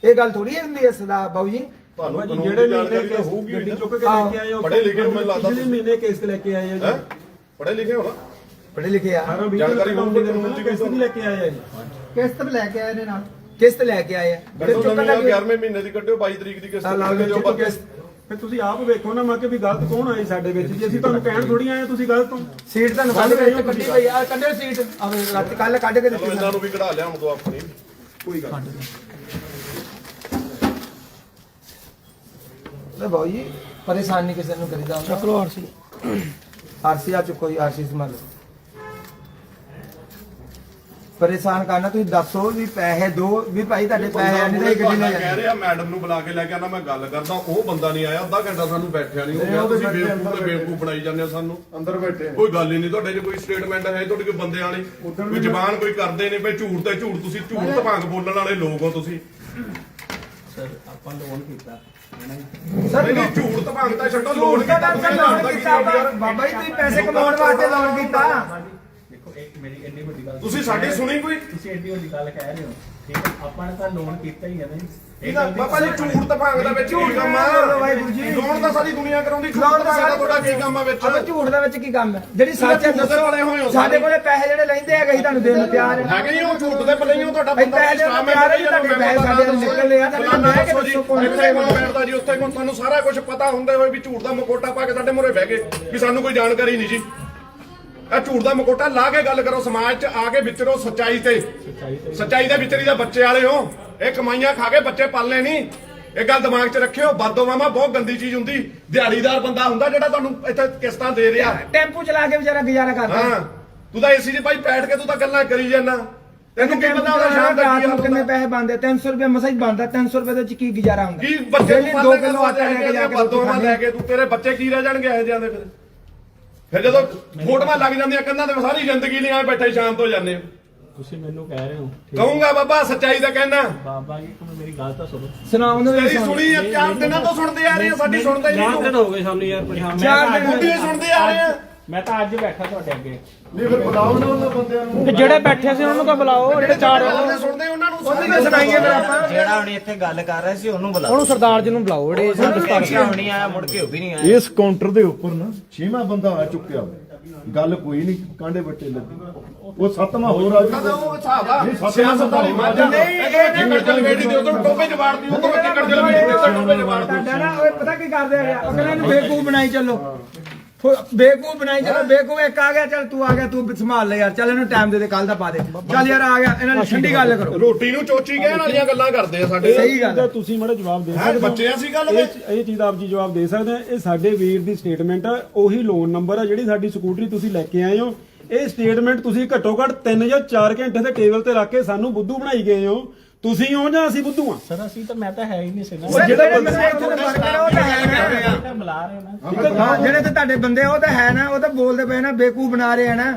ਇਹ ਗੱਲ ਥੋੜੀ ਹੁੰਦੀ ਹੈ ਸਦਾ ਬਾਬੂ ਜੀ। ਤੁਹਾਨੂੰ ਭਾਜੀ ਜਿਹੜੇ ਮਹੀਨੇ ਕੇਸ ਹੋਊਗੀ ਗੱਡੀ। ਚੁੱਕ ਕੇ ਲੈ ਕੇ ਆਏ ਹੋ ਪੜ੍ਹੇ ਲਿਖੇ ਹੋ ਮੈਨੂੰ ਲੱਗਦਾ ਪਿਛਲੇ ਮਹੀਨੇ ਕੇਸ ਤੇ ਲੈ ਕੇ ਆਏ ਆ ਹੈ ਜੀ। ਪੜ੍ਹੇ ਲਿਖੇ ਹੋ ਨਾ। ਪੜ੍ਹੇ ਲਿਖੇ ਆ। 18 20 ਜਾਣਕਾਰੀ ਹੋਊਗੀ ਦੇ ਦੀ ਕੇਸ ਨਹੀਂ ਲੈ ਕੇ ਆਏ ਆ ਜੀ। ਕਿਸ਼ਤ ਵੀ ਲੈ ਕੇ ਆਏ ਨੇ ਨਾਲ। ਕਿਸ਼ਤ ਲੈ ਕੇ ਆਏ ਆ। ਫਿਰ ਕੱਢੋ ਚੁੱਕਣ ਨਵੀਂ ਲੱਗੇ 11ਵੇਂ ਮਹੀਨੇ ਦੀ ਕੱਢਿਓ 22 ਤਰੀਕ ਦੀ ਕਿਸ਼ਤ ਤਾਂ ਲਾ ਲਓ ਚੁੱਕ ਕਿਸ਼ਤ। ਫਿਰ ਤੁਸੀਂ ਆਪ ਵੇਖੋ ਨਾ ਮੈਂ ਕਿ ਵੀ ਗਲਤ ਕੌਣ ਆਈ ਸਾਡੇ ਵਿੱਚ? ਜੀ ਅਸੀਂ ਤੁਹਾਨੂੰ ਕਹਿਣ ਥੋੜੀ ਆਏ ਆ, ਤੁਸੀਂ ਗਲਤ ਹੋ ਸੀਟ ਤੁਹਾਨੂੰ ਕੱਢ ਕੇ ਕੱਢੀ ਪਈ ਆ ਕੱਢਿਓ ਸੀਟ। ਰਾਤ ਕੱਲ ਕੱਢ ਕੇ ਦਿੱਤੀ ਇਹਨਾਂ ਨੂੰ ਵੀ ਕਢਾ ਲਿਆ ਹੁਣ ਤੋਂ ਆਪਣੀ। ਕੋਈ ਗੱਲ ਲੈ ਬਾਊ ਜੀ ਪਰੇਸ਼ਾਨ ਨਹੀਂ ਕਿਸੇ ਨੂੰ ਕਰੀਦਾ ਹੁੰਦਾ। ਚਲੋ ਆਰਸੀ। ਆਰਸੀ ਆ ਚੁੱਕੋ ਜੀ ਆਰਸੀ ਸੰਭਾਲ। ਲਓ। ਪਰੇਸ਼ਾਨ ਕਰਨਾ ਤੁਸੀਂ ਦੱਸੋ ਵੀ ਪੈਸੇ ਦੋ ਵੀ ਭਾਈ ਤੁਹਾਡੇ ਪੈਸੇ ਆ ਨਹੀਂ ਤਾਂ ਇਹ ਗੱਡੀ ਲੈ ਕਹਿ ਰਿਹਾ ਮੈਡਮ ਨੂੰ ਬੁਲਾ ਕੇ ਲੈ ਕੇ ਆਣਾ ਮੈਂ ਗੱਲ ਕਰਦਾ ਉਹ ਬੰਦਾ ਨਹੀਂ ਆਇਆ ਅੱਧਾ ਘੰਟਾ ਸਾਨੂੰ ਬੈਠਿਆ ਨਹੀਂ ਹੋ ਗਿਆ ਤੁਸੀਂ ਬੇਵਕੂਫ ਤੇ ਬੇਵਕੂਫ ਬਣਾਈ ਜਾਂਦੇ ਹੋ ਸਾਨੂੰ। ਅੰਦਰ ਬੈਠੇ। ਕੋਈ ਗੱਲ ਹੀ ਨਹੀਂ ਤੁਹਾਡੇ 'ਚ ਕੋਈ ਸਟੇਟਮੈਂਟ ਹੈ ਤੁਹਾਡੇ ਕੋਈ ਬੰਦੇ ਵਾਲੀ। ਕੋਈ ਜ਼ਬਾਨ ਕੋਈ ਕਰਦੇ ਨੇ ਭਈ ਝੂਠ ਤੇ ਝੂਠ ਤੁਸੀਂ ਝੂਠ ਤਭੰਗ ਬੋਲਣ ਵਾਲੇ ਲੋਕ ਹੋ ਤੁਸੀਂ। ਸਰ ਆਪਾਂ ਲੋਨ ਕੀਤਾ। ਸਰ ਨਹੀਂ ਝੂਠ ਤਭੰਗ ਤਾਂ ਛੱਡੋ ਲੋਨ ਕੀਤਾ। ਬਾਬਾ ਜੀ ਤੁਸੀਂ ਪੈਸੇ ਕਮਾਉਣ ਵਾਸਤੇ ਲੋਨ ਕੀਤਾ। ਇੱਕ ਮੇਰੀ ਇੰਨੀ ਵੱਡੀ ਗੱਲ ਤੁਸੀਂ ਸਾਡੀ ਸੁਣੀ ਕੋਈ? ਤੁਸੀਂ ਇੰਨੀ ਵੱਡੀ ਗੱਲ ਕਹਿ ਰਹੇ ਹੋ ਠੀਕ ਹੈ? ਆਪਾਂ ਨੇ ਤਾਂ ਲੋਨ ਕੀਤਾ ਹੀ ਹੈ ਨਾ ਜੀ। ਇਹ ਇਹਦਾ ਗਲਤੀ ਬਾਬਾ ਜੀ ਝੂਠ ਤਫਾਂਗ ਦਾ ਵਿੱਚ ਕੀ ਕੰਮ ਆ? ਵਾਹਿਗੁਰੂ ਜੀ। ਲੋਨ ਤਾਂ ਸਾਰੀ ਦੁਨੀਆ ਕਰਾਉਂਦੀ ਝੂਠ ਤਾਂ ਤਫਾਂਗ ਦਾ ਸਾਰੀ ਤੁਹਾਡਾ ਕੀ ਕੰਮ ਆ ਵਿੱਚ? ਅਬੇ ਝੂਠ ਦੇ ਵਿੱਚ ਕੀ ਕੰਮ ਹੈ? ਜਿਹੜੀ ਸੱਚ ਹੈ ਝੂਠ ਦੇ ਵਾਲੇ ਹੋਏ ਹੋ ਸਾਡੇ। ਕੋਲੇ ਪੈਸੇ ਜਿਹੜੇ ਲੈਂਦੇ ਹੈਗੇ ਅਸੀਂ ਤੁਹਾਨੂੰ ਦੇਣ ਨੂੰ ਤਿਆਰ ਹਾਂ। ਹੈਗੇ ਹੀ ਉਹ ਝੂਠ ਦੇ ਪੱਲੇ ਹੀ ਉਹ ਤੁਹਾਡਾ ਅਸੀਂ ਬੰਦਾ ਪੈਸੇ ਦੇਣ ਨੂੰ ਤਿਆਰ ਹਾਂ ਜੀ, ਤੁਹਾਡੇ ਪੈਸੇ ਸਾਡੇ ਤੋਂ ਨਿਕਲਦੇ ਆ, ਤੁਹਾਡੇ ਮੈਂ ਕਿ ਦੱਸੋ ਕੌਣ ਇੱਥੇ ਕੋਲ ਬੈਠਦਾ ਜੀ ਉੱਥੇ ਕੋਲ ਤੁਹਾਨੂੰ ਸਾਰਾ ਕੁਝ ਪਤਾ ਹੁੰਦੇ ਹੋਏ ਵੀ ਝੂਠ ਦਾ ਮਕੋਟਾ ਪਾ ਕੇ ਸਾਡੇ ਮੂਹਰੇ ਬਹਿ ਗਏ ਵੀ ਸਾਨੂੰ ਕੋਈ ਜਾਣਕਾਰੀ ਨਹੀਂ ਜੀ। ਇਹ ਝੂਠ ਦਾ ਮਕੋਟਾ ਲਾ ਕੇ ਗੱਲ ਕਰੋ ਸਮਾਜ 'ਚ ਆ ਕੇ ਵਿਚਰੋ ਸੱਚਾਈ ਤੇ। ਸੱਚਾਈ ਦੇ ਵਿਚਰੀ ਦਾ ਬੱਚੇ ਵਾਲੇ ਹੋ। ਇਹ ਕਮਾਈਆਂ ਖਾ ਕੇ ਬੱਚੇ ਪਾਲਨੇ ਨਹੀਂ। ਇਹ ਗੱਲ ਦਿਮਾਗ 'ਚ ਰੱਖਿਓ ਬਾਦੋਵਾਮਾ ਬਹੁਤ ਗੰਦੀ ਚੀਜ਼ ਹੁੰਦੀ। ਦਿਹਾੜੀਦਾਰ ਬੰਦਾ ਹੁੰਦਾ ਜਿਹੜਾ ਤੁਹਾਨੂੰ ਇੱਥੇ ਕਿਸ਼ਤਾਂ ਦੇ ਰਿਹਾ। ਟੈਂਪੂ ਚਲਾ ਕੇ ਵਿਚਾਰਾ ਗੁਜ਼ਾਰਾ ਕਰਦਾ। ਹਾਂ ਤੂੰ ਤਾਂ ਏਸੀ 'ਚ ਭਾਈ ਬੈਠ ਕੇ ਤੂੰ ਤਾਂ ਗੱਲਾਂ ਕਰੀ ਜਾਂਦਾ। ਤੈਨੂੰ ਕੀ ਪਤਾ ਉਹਦਾ ਸ਼ਾਮ ਦਾ ਕੀ ਹਾਲ ਕਿੰਨੇ ਪੈਸੇ ਬਣਦੇ 300 ਰੁਪਏ ਮਸਾ ਹੀ ਬਣਦਾ 300 ਰੁਪਏ ਦੇ ਵਿੱਚ ਕੀ ਗੁਜ਼ਾਰਾ ਹੁੰਦਾ। ਕੀ ਬੱਚੇ ਨੂੰ ਦੋ ਪਾਲਣੇ ਕਿਲੋ ਆਟਾ ਲੈ ਕੇ ਜਾ ਲੈ ਕੇ ਤੂੰ ਤੇਰੇ ਬੱਚੇ ਕੀ ਰਹਿ ਜਾਣਗੇ ਇਹ ਜਾਂਦੇ ਫਿਰ? ਫਿਰ ਜਦੋਂ ਫੋਟੋਆਂ ਲੱਗ ਜਾਂਦੀਆਂ ਕੰਨਾਂ ਤੇ ਸਾਰੀ ਜ਼ਿੰਦਗੀ ਲਈ ਐਂ ਬੈਠੇ ਸ਼ਾਮ ਤੋਂ ਜਾਂਦੇ ਹੋ। ਤੁਸੀਂ ਮੈਨੂੰ ਕਹਿ ਰਹੇ ਹੋ ਠੀਕ ਕਹੂੰਗਾ ਬਾਬਾ ਸੱਚਾਈ ਦਾ ਕਹਿਣਾ। ਬਾਬਾ ਜੀ ਤੁਹਾਨੂੰ ਮੇਰੀ ਗੱਲ ਤਾਂ ਸੁਣੋ। ਸੁਣਾਓ ਉਹਨੂੰ ਵੀ ਤੇਰੀ। ਸੁਣੀ। ਆ ਚਾਰ ਦਿਨਾਂ ਤੋਂ ਸੁਣਦੇ ਆ ਰਹੇ ਆ ਸਾਡੀ ਸੁਣਦਾ ਹੀ ਚਾਰ ਨਹੀਂ ਦਿਨ ਤੂੰ। ਹੋ ਗਏ ਸਾਨੂੰ ਯਾਰ ਪਰੇਸ਼ਾਨ ਚਾਰ ਦਿਨ ਹੀ ਸੁਣਦੇ ਆ ਰਹੇ ਆ। ਮੈਂ ਤਾਂ ਅੱਜ ਬੈਠਾ ਤੁਹਾਡੇ ਅੱਗੇ। ਨਹੀਂ ਫਿਰ ਬੁਲਾਓ ਨਾ ਉਹਨਾਂ ਬੰਦਿਆਂ ਨੂੰ। ਤੇ ਜਿਹੜੇ ਬੈਠੇ ਸੀ ਉਹਨਾਂ ਨੂੰ ਬੁਲਾਓ ਜਿਹੜੇ ਚਾਰ ਉਹਨੇ ਸੁਣਦੇ ਉਹਨਾਂ ਨੂੰ ਵੀ ਸੁਣਾਈਏ ਫਿਰ ਆਪਾਂ। ਜਿਹੜਾ ਹੁਣ ਇੱਥੇ ਗੱਲ ਕਰ ਰਿਹਾ ਸੀ ਉਹਨੂੰ ਬੁਲਾ ਉਹਨੂੰ ਸਰਦਾਰ ਜੀ ਨੂੰ ਬੁਲਾਓ ਜਿਹੜੇ ਹੁਣੀ ਆਇਆ ਮੁੜ ਕੇ ਉਹ ਵੀ ਨਹੀਂ ਆਇਆ। ਇਸ ਕਾਊਂਟਰ ਦੇ ਉੱਪਰ ਨਾ ਛੇਵਾਂ ਬੰਦਾ ਆ ਚੁੱਕਿਆ। ਗੱਲ ਕੋਈ ਨਹੀਂ ਕਾਂਡੇ ਬੱਟੇ ਲੱਗੇ। ਉਹ ਸੱਤਵਾਂ ਹੋਰ ਆ ਜੂਗਾ ਉਹ ਹਿਸਾਬ ਆ। ਨਹੀਂ, ਸੱਤ ਸਿਆਸਤ ਵਾਲੀ ਮੱਝ ਆ। ਨਹੀਂ, ਇਹ ਇਹ ਕਿੱਕਰ ਜਲ ਵੇੜੀ ਦੇ ਉਧਰ ਟੋਪੇ ਚ ਵਾੜਦੀ ਉਧਰ ਕਿੱਕਰ ਜਲ ਵੇੜੀ ਦੇ ਟੋਪੇ ਚ ਵਾੜਦੀ ਤੁਹਾਡਾ ਨਾ ਉਹ ਪਤਾ ਕੀ ਕਰਦੇ ਆ ਕਹਿੰਦੇ ਇਹਨੂੰ ਬੇਕੂਫ ਬਣਾਈ ਚੱਲੋ। ਬੇਕੂਫ ਬਣਾਈ ਚੱਲੋ ਬੇਕੂਫ ਇੱਕ ਆ ਗਿਆ ਚੱਲ ਤੂੰ ਆ ਗਿਆ ਤੂੰ ਸੰਭਾਲ ਲੈ ਯਾਰ ਚੱਲ ਇਹਨੂੰ ਟਾਈਮ ਦੇ ਦੇ ਕੱਲ ਦਾ ਪਾ ਦੇ। ਚੱਲ ਯਾਰ ਆ ਗਿਆ ਇਹਨਾਂ ਨੇ ਠੰਡੀ ਗੱਲ ਕਰੋ। ਰੋਟੀ ਨੂੰ ਚੋਚੀ ਕਹਿਣ ਵਾਲੀਆਂ ਗੱਲਾਂ ਕਰਦੇ ਆ ਸਾਡੇ। ਸਹੀ ਗੱਲ ਇਹਦਾ ਤੁਸੀਂ ਮਾੜਾ ਜਵਾਬ ਦੇ ਹੈ ਸਕਦੇ ਹੋ। ਬੱਚਿਆਂ ਸੀ ਗੱਲ ਇਹ ਵਿੱਚ ਇਹ ਚੀਜ਼ ਦਾ ਆਪ ਜੀ ਜਵਾਬ ਦੇ ਸਕਦੇ ਆ। ਇਹ ਸਾਡੇ ਵੀਰ ਦੀ ਸਟੇਟਮੈਂਟ ਆ ਉਹੀ ਲੋਨ ਨੰਬਰ ਆ ਜਿਹੜੀ ਸਾਡੀ ਸਕੂਟਰੀ ਤੁਸੀਂ ਲੈ ਕੇ ਆਏ ਹੋ। ਇਹ ਸਟੇਟਮੈਂਟ ਤੁਸੀਂ ਘੱਟੋ ਘੱਟ 3 ਜਾਂ 4 ਘੰਟੇ ਦੇ ਟੇਬਲ ਤੇ ਰੱਖ ਕੇ ਸਾਨੂੰ ਬੁੱਧੂ ਬਣਾਈ ਗਏ ਹੋ। ਤੁਸੀਂ ਹੋ ਜਾਂ ਅਸੀਂ ਬੁੱਧੂ ਆ? ਸਰ ਅਸੀਂ ਤਾਂ ਮੈਂ ਤਾਂ ਹੈ ਹੀ ਨਹੀਂ ਸੀ ਨਾ। ਉਹ ਜਿਹੜੇ ਬੰਦੇ ਇੱਥੇ ਦੇ ਵਰਕਰ ਆ, ਉਹ ਤਾਂ ਹੈ ਨਾ। ਤਾਂ ਬੁਲਾ ਰਹੇ ਨਾ। ਹਾਂ, ਜਿਹੜੇ ਤੇ ਤੁਹਾਡੇ ਬੰਦੇ ਆ, ਉਹ ਤਾਂ ਹੈ ਨਾ ਉਹ ਤਾਂ ਬੋਲਦੇ ਪਏ ਨਾ ਬੇਕੂਫ ਬਣਾ ਰਹੇ ਆ ਨਾ।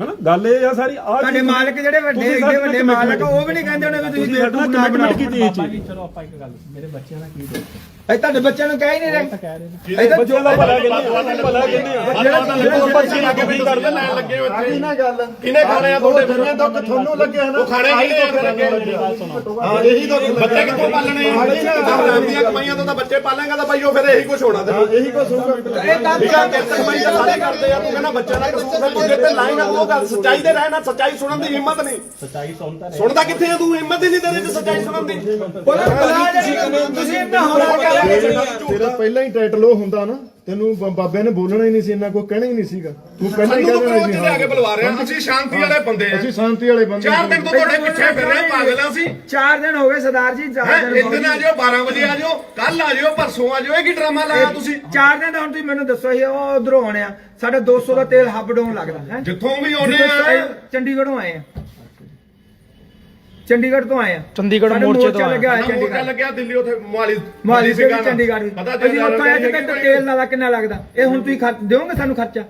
ਹਨਾ ਗੱਲ ਇਹ ਆ ਸਾਰੀ ਆ ਤੁਹਾਡੇ ਮਾਲਕ ਜਿਹੜੇ ਵੱਡੇ ਏਡੇ ਵੱਡੇ ਮਾਲਕ ਉਹ ਵੀ ਨਹੀਂ ਕਹਿੰਦੇ ਉਹਨੇ ਵੀ ਤੁਸੀਂ ਨਾਲ ਨਾ ਬਣਾਓ ਕੀਤੀ ਇਹ ਬਾਬਾ ਚੀਜ਼। ਜੀ ਚਲੋ ਆਪਾਂ ਇੱਕ ਗੱਲ ਮੇਰੇ ਬੱਚਿਆਂ ਦਾ ਕੀ ਦੋ ਅਸੀਂ ਤੁਹਾਡੇ ਬੱਚਿਆਂ ਨੂੰ ਕਹਿ ਹੀ ਨਹੀਂ ਰਹੇ। ਤਾਂ ਨੇ। ਅਸੀਂ ਤਾਂ ਬੱਚਿਆਂ ਦਾ ਭਲਾ ਕਹਿੰਦੇ ਆ ਭਲਾ ਕਹਿੰਦੇ ਆ ਜਿਹੜਾ ਪਰਚੀ ਲਾ ਕੇ ਵੀ ਕਰਦੇ ਲੈਣ ਲੱਗੇ ਹੋ ਇੱਥੇ। ਨਾ ਗੱਲ? ਕਿਨੇ ਖਾਣੇ ਆ ਤੁਹਾਡੇ ਦੁੱਖ ਤੁਹਾਨੂੰ ਲੱਗੇ ਹਨ ਉਹ ਖਾਣੇ ਆ? ਫਿਰ ਹਾਂ ਇਹੀ ਦੁੱਖ ਬੱਚੇ ਕਿੱਥੋਂ ਪਾਲਣੇ ਆ? ਕਮਾਈਆਂ ਤੋਂ ਤਾਂ ਬੱਚੇ ਪਾਲਾਂਗਾ ਤਾਂ ਭਾਈ ਉਹ ਫਿਰ ਇਹੀ ਕੁਝ ਹੋਣਾ ਤੈਨੂੰ ਇਹੀ ਕੁਝ ਹੋਊਗਾ। ਇਹ ਤਾਂ ਠੀਕ ਆ ਤੇਰੇ ਤੇ ਕਮਾਈ ਤਾਂ ਸਾਰੇ ਕਰਦੇ ਆ ਤੂੰ ਕਹਿੰਦਾ ਬੱਚਿਆਂ ਦਾ ਕਸੂਰ ਤੁਝੇ ਤੇ ਲਾਈਨ ਆ ਉਹ ਗੱਲ ਸੱਚਾਈ ਦੇ ਰਹਿਣਾ ਸੱਚਾਈ ਸੁਣਨ ਦੀ ਹਿੰਮਤ ਨਹੀਂ। ਸੱਚਾਈ ਰਹੇ। ਸੁਣਦਾ ਕਿੱਥੇ ਆ ਤੂੰ? ਹਿੰਮਤ ਹੀ ਨਹੀਂ ਤੇਰੇ ਚ ਸੱਚਾਈ ਸੁਣਨ ਦੀ। ਬੋਲੋ ਤੁਸੀਂ ਹੌਲਾ ਕਰ ਰਹੇ ਤੇਰਾ ਤੇਰਾ ਪਹਿਲਾਂ ਹੀ ਟਾਈਟਲ ਉਹ ਹੁੰਦਾ ਨਾ ਤੈਨੂੰ ਬ- ਬਾਬਿਆਂ ਨੇ ਬੋਲਣਾ ਹੀ ਨਹੀਂ ਸੀ ਇੰਨਾ ਕੋਈ ਕਹਿਣਾ ਹੀ ਨਹੀਂ ਸੀਗਾ। ਤੂੰ ਪਹਿਲਾਂ ਹੀ ਸਾਨੂੰ ਕਹਿ ਦੇਣਾ ਸੀ ਲਿਆ ਕੇ ਬੁਲਵਾ ਰਹੇ ਆ। ਅਸੀਂ ਸ਼ਾਂਤੀ ਵਾਲੇ ਬੰਦੇ ਆ। ਅਸੀਂ ਸ਼ਾਂਤੀ ਵਾਲੇ ਬੰਦੇ ਚਾਰ ਦਿਨ ਤੋਂ ਤੁਹਾਡੇ ਪਿੱਛੇ ਫਿਰ ਰਹੇ ਪਾਗਲਾਂ ਸੀ ਚਾਰ ਦਿਨ ਹੋ ਗਏ ਸਰਦਾਰ ਜੀ ਚਾਰ ਹੈ ਦਿਨ ਇੱਕ ਹੋ ਦਿਨ ਗਏ। ਆ ਜਾਓ 12 ਵਜੇ ਆ ਜਾਓ ਕੱਲ ਆ ਜਾਓ ਪਰਸੋਂ ਆ ਜਾਓ ਇਹ ਕੀ ਡਰਾਮਾ ਲਾਇਆ ਤੁਸੀਂ? ਚਾਰ ਦਿਨ ਤਾਂ ਹੁਣ ਤੁਸੀਂ ਮੈਨੂੰ ਦੱਸੋ ਇਹ ਉਹ ਉਧਰੋਂ ਆਉਣੇ ਆ। ਸਾਡੇ 200 ਦਾ ਤੇਲ ਹੱਬ ਡਾਊਨ ਲੱਗਦਾ ਹੈ। ਜਿੱਥੋਂ ਵੀ ਆਉਣੇ ਆ। ਚੰਡੀਗੜ੍ਹੋਂ ਆਏ ਆ। ਚੰਡੀਗੜ੍ਹ ਤੋਂ ਆਏ ਆ। ਚੰਡੀਗੜ੍ਹ ਮੋਰਚੇ ਤੋਂ ਮੋਰਚਾ ਲੱਗਿਆ ਹੋਇਆ ਮੋਰਚਾ ਚੰਡੀਗੜ੍ਹ। ਲੱਗਿਆ ਦਿੱਲੀ ਉਥੇ ਮੋਹਾਲੀ ਮਾਲੀ ਸਿੰਘ। ਚੰਡੀਗੜ੍ਹ। ਵੀ ਪਤਾ ਅਸੀਂ ਉੱਥੋਂ ਆਏ ਕਹਿੰਦੇ ਤੇਲ ਨਾਲ ਕਿੰਨਾ ਲੱਗਦਾ। ਇਹ ਹੁਣ ਤੁਸੀਂ ਖਰਚ ਦਿਓਗੇ ਸਾਨੂੰ ਖਰਚਾ?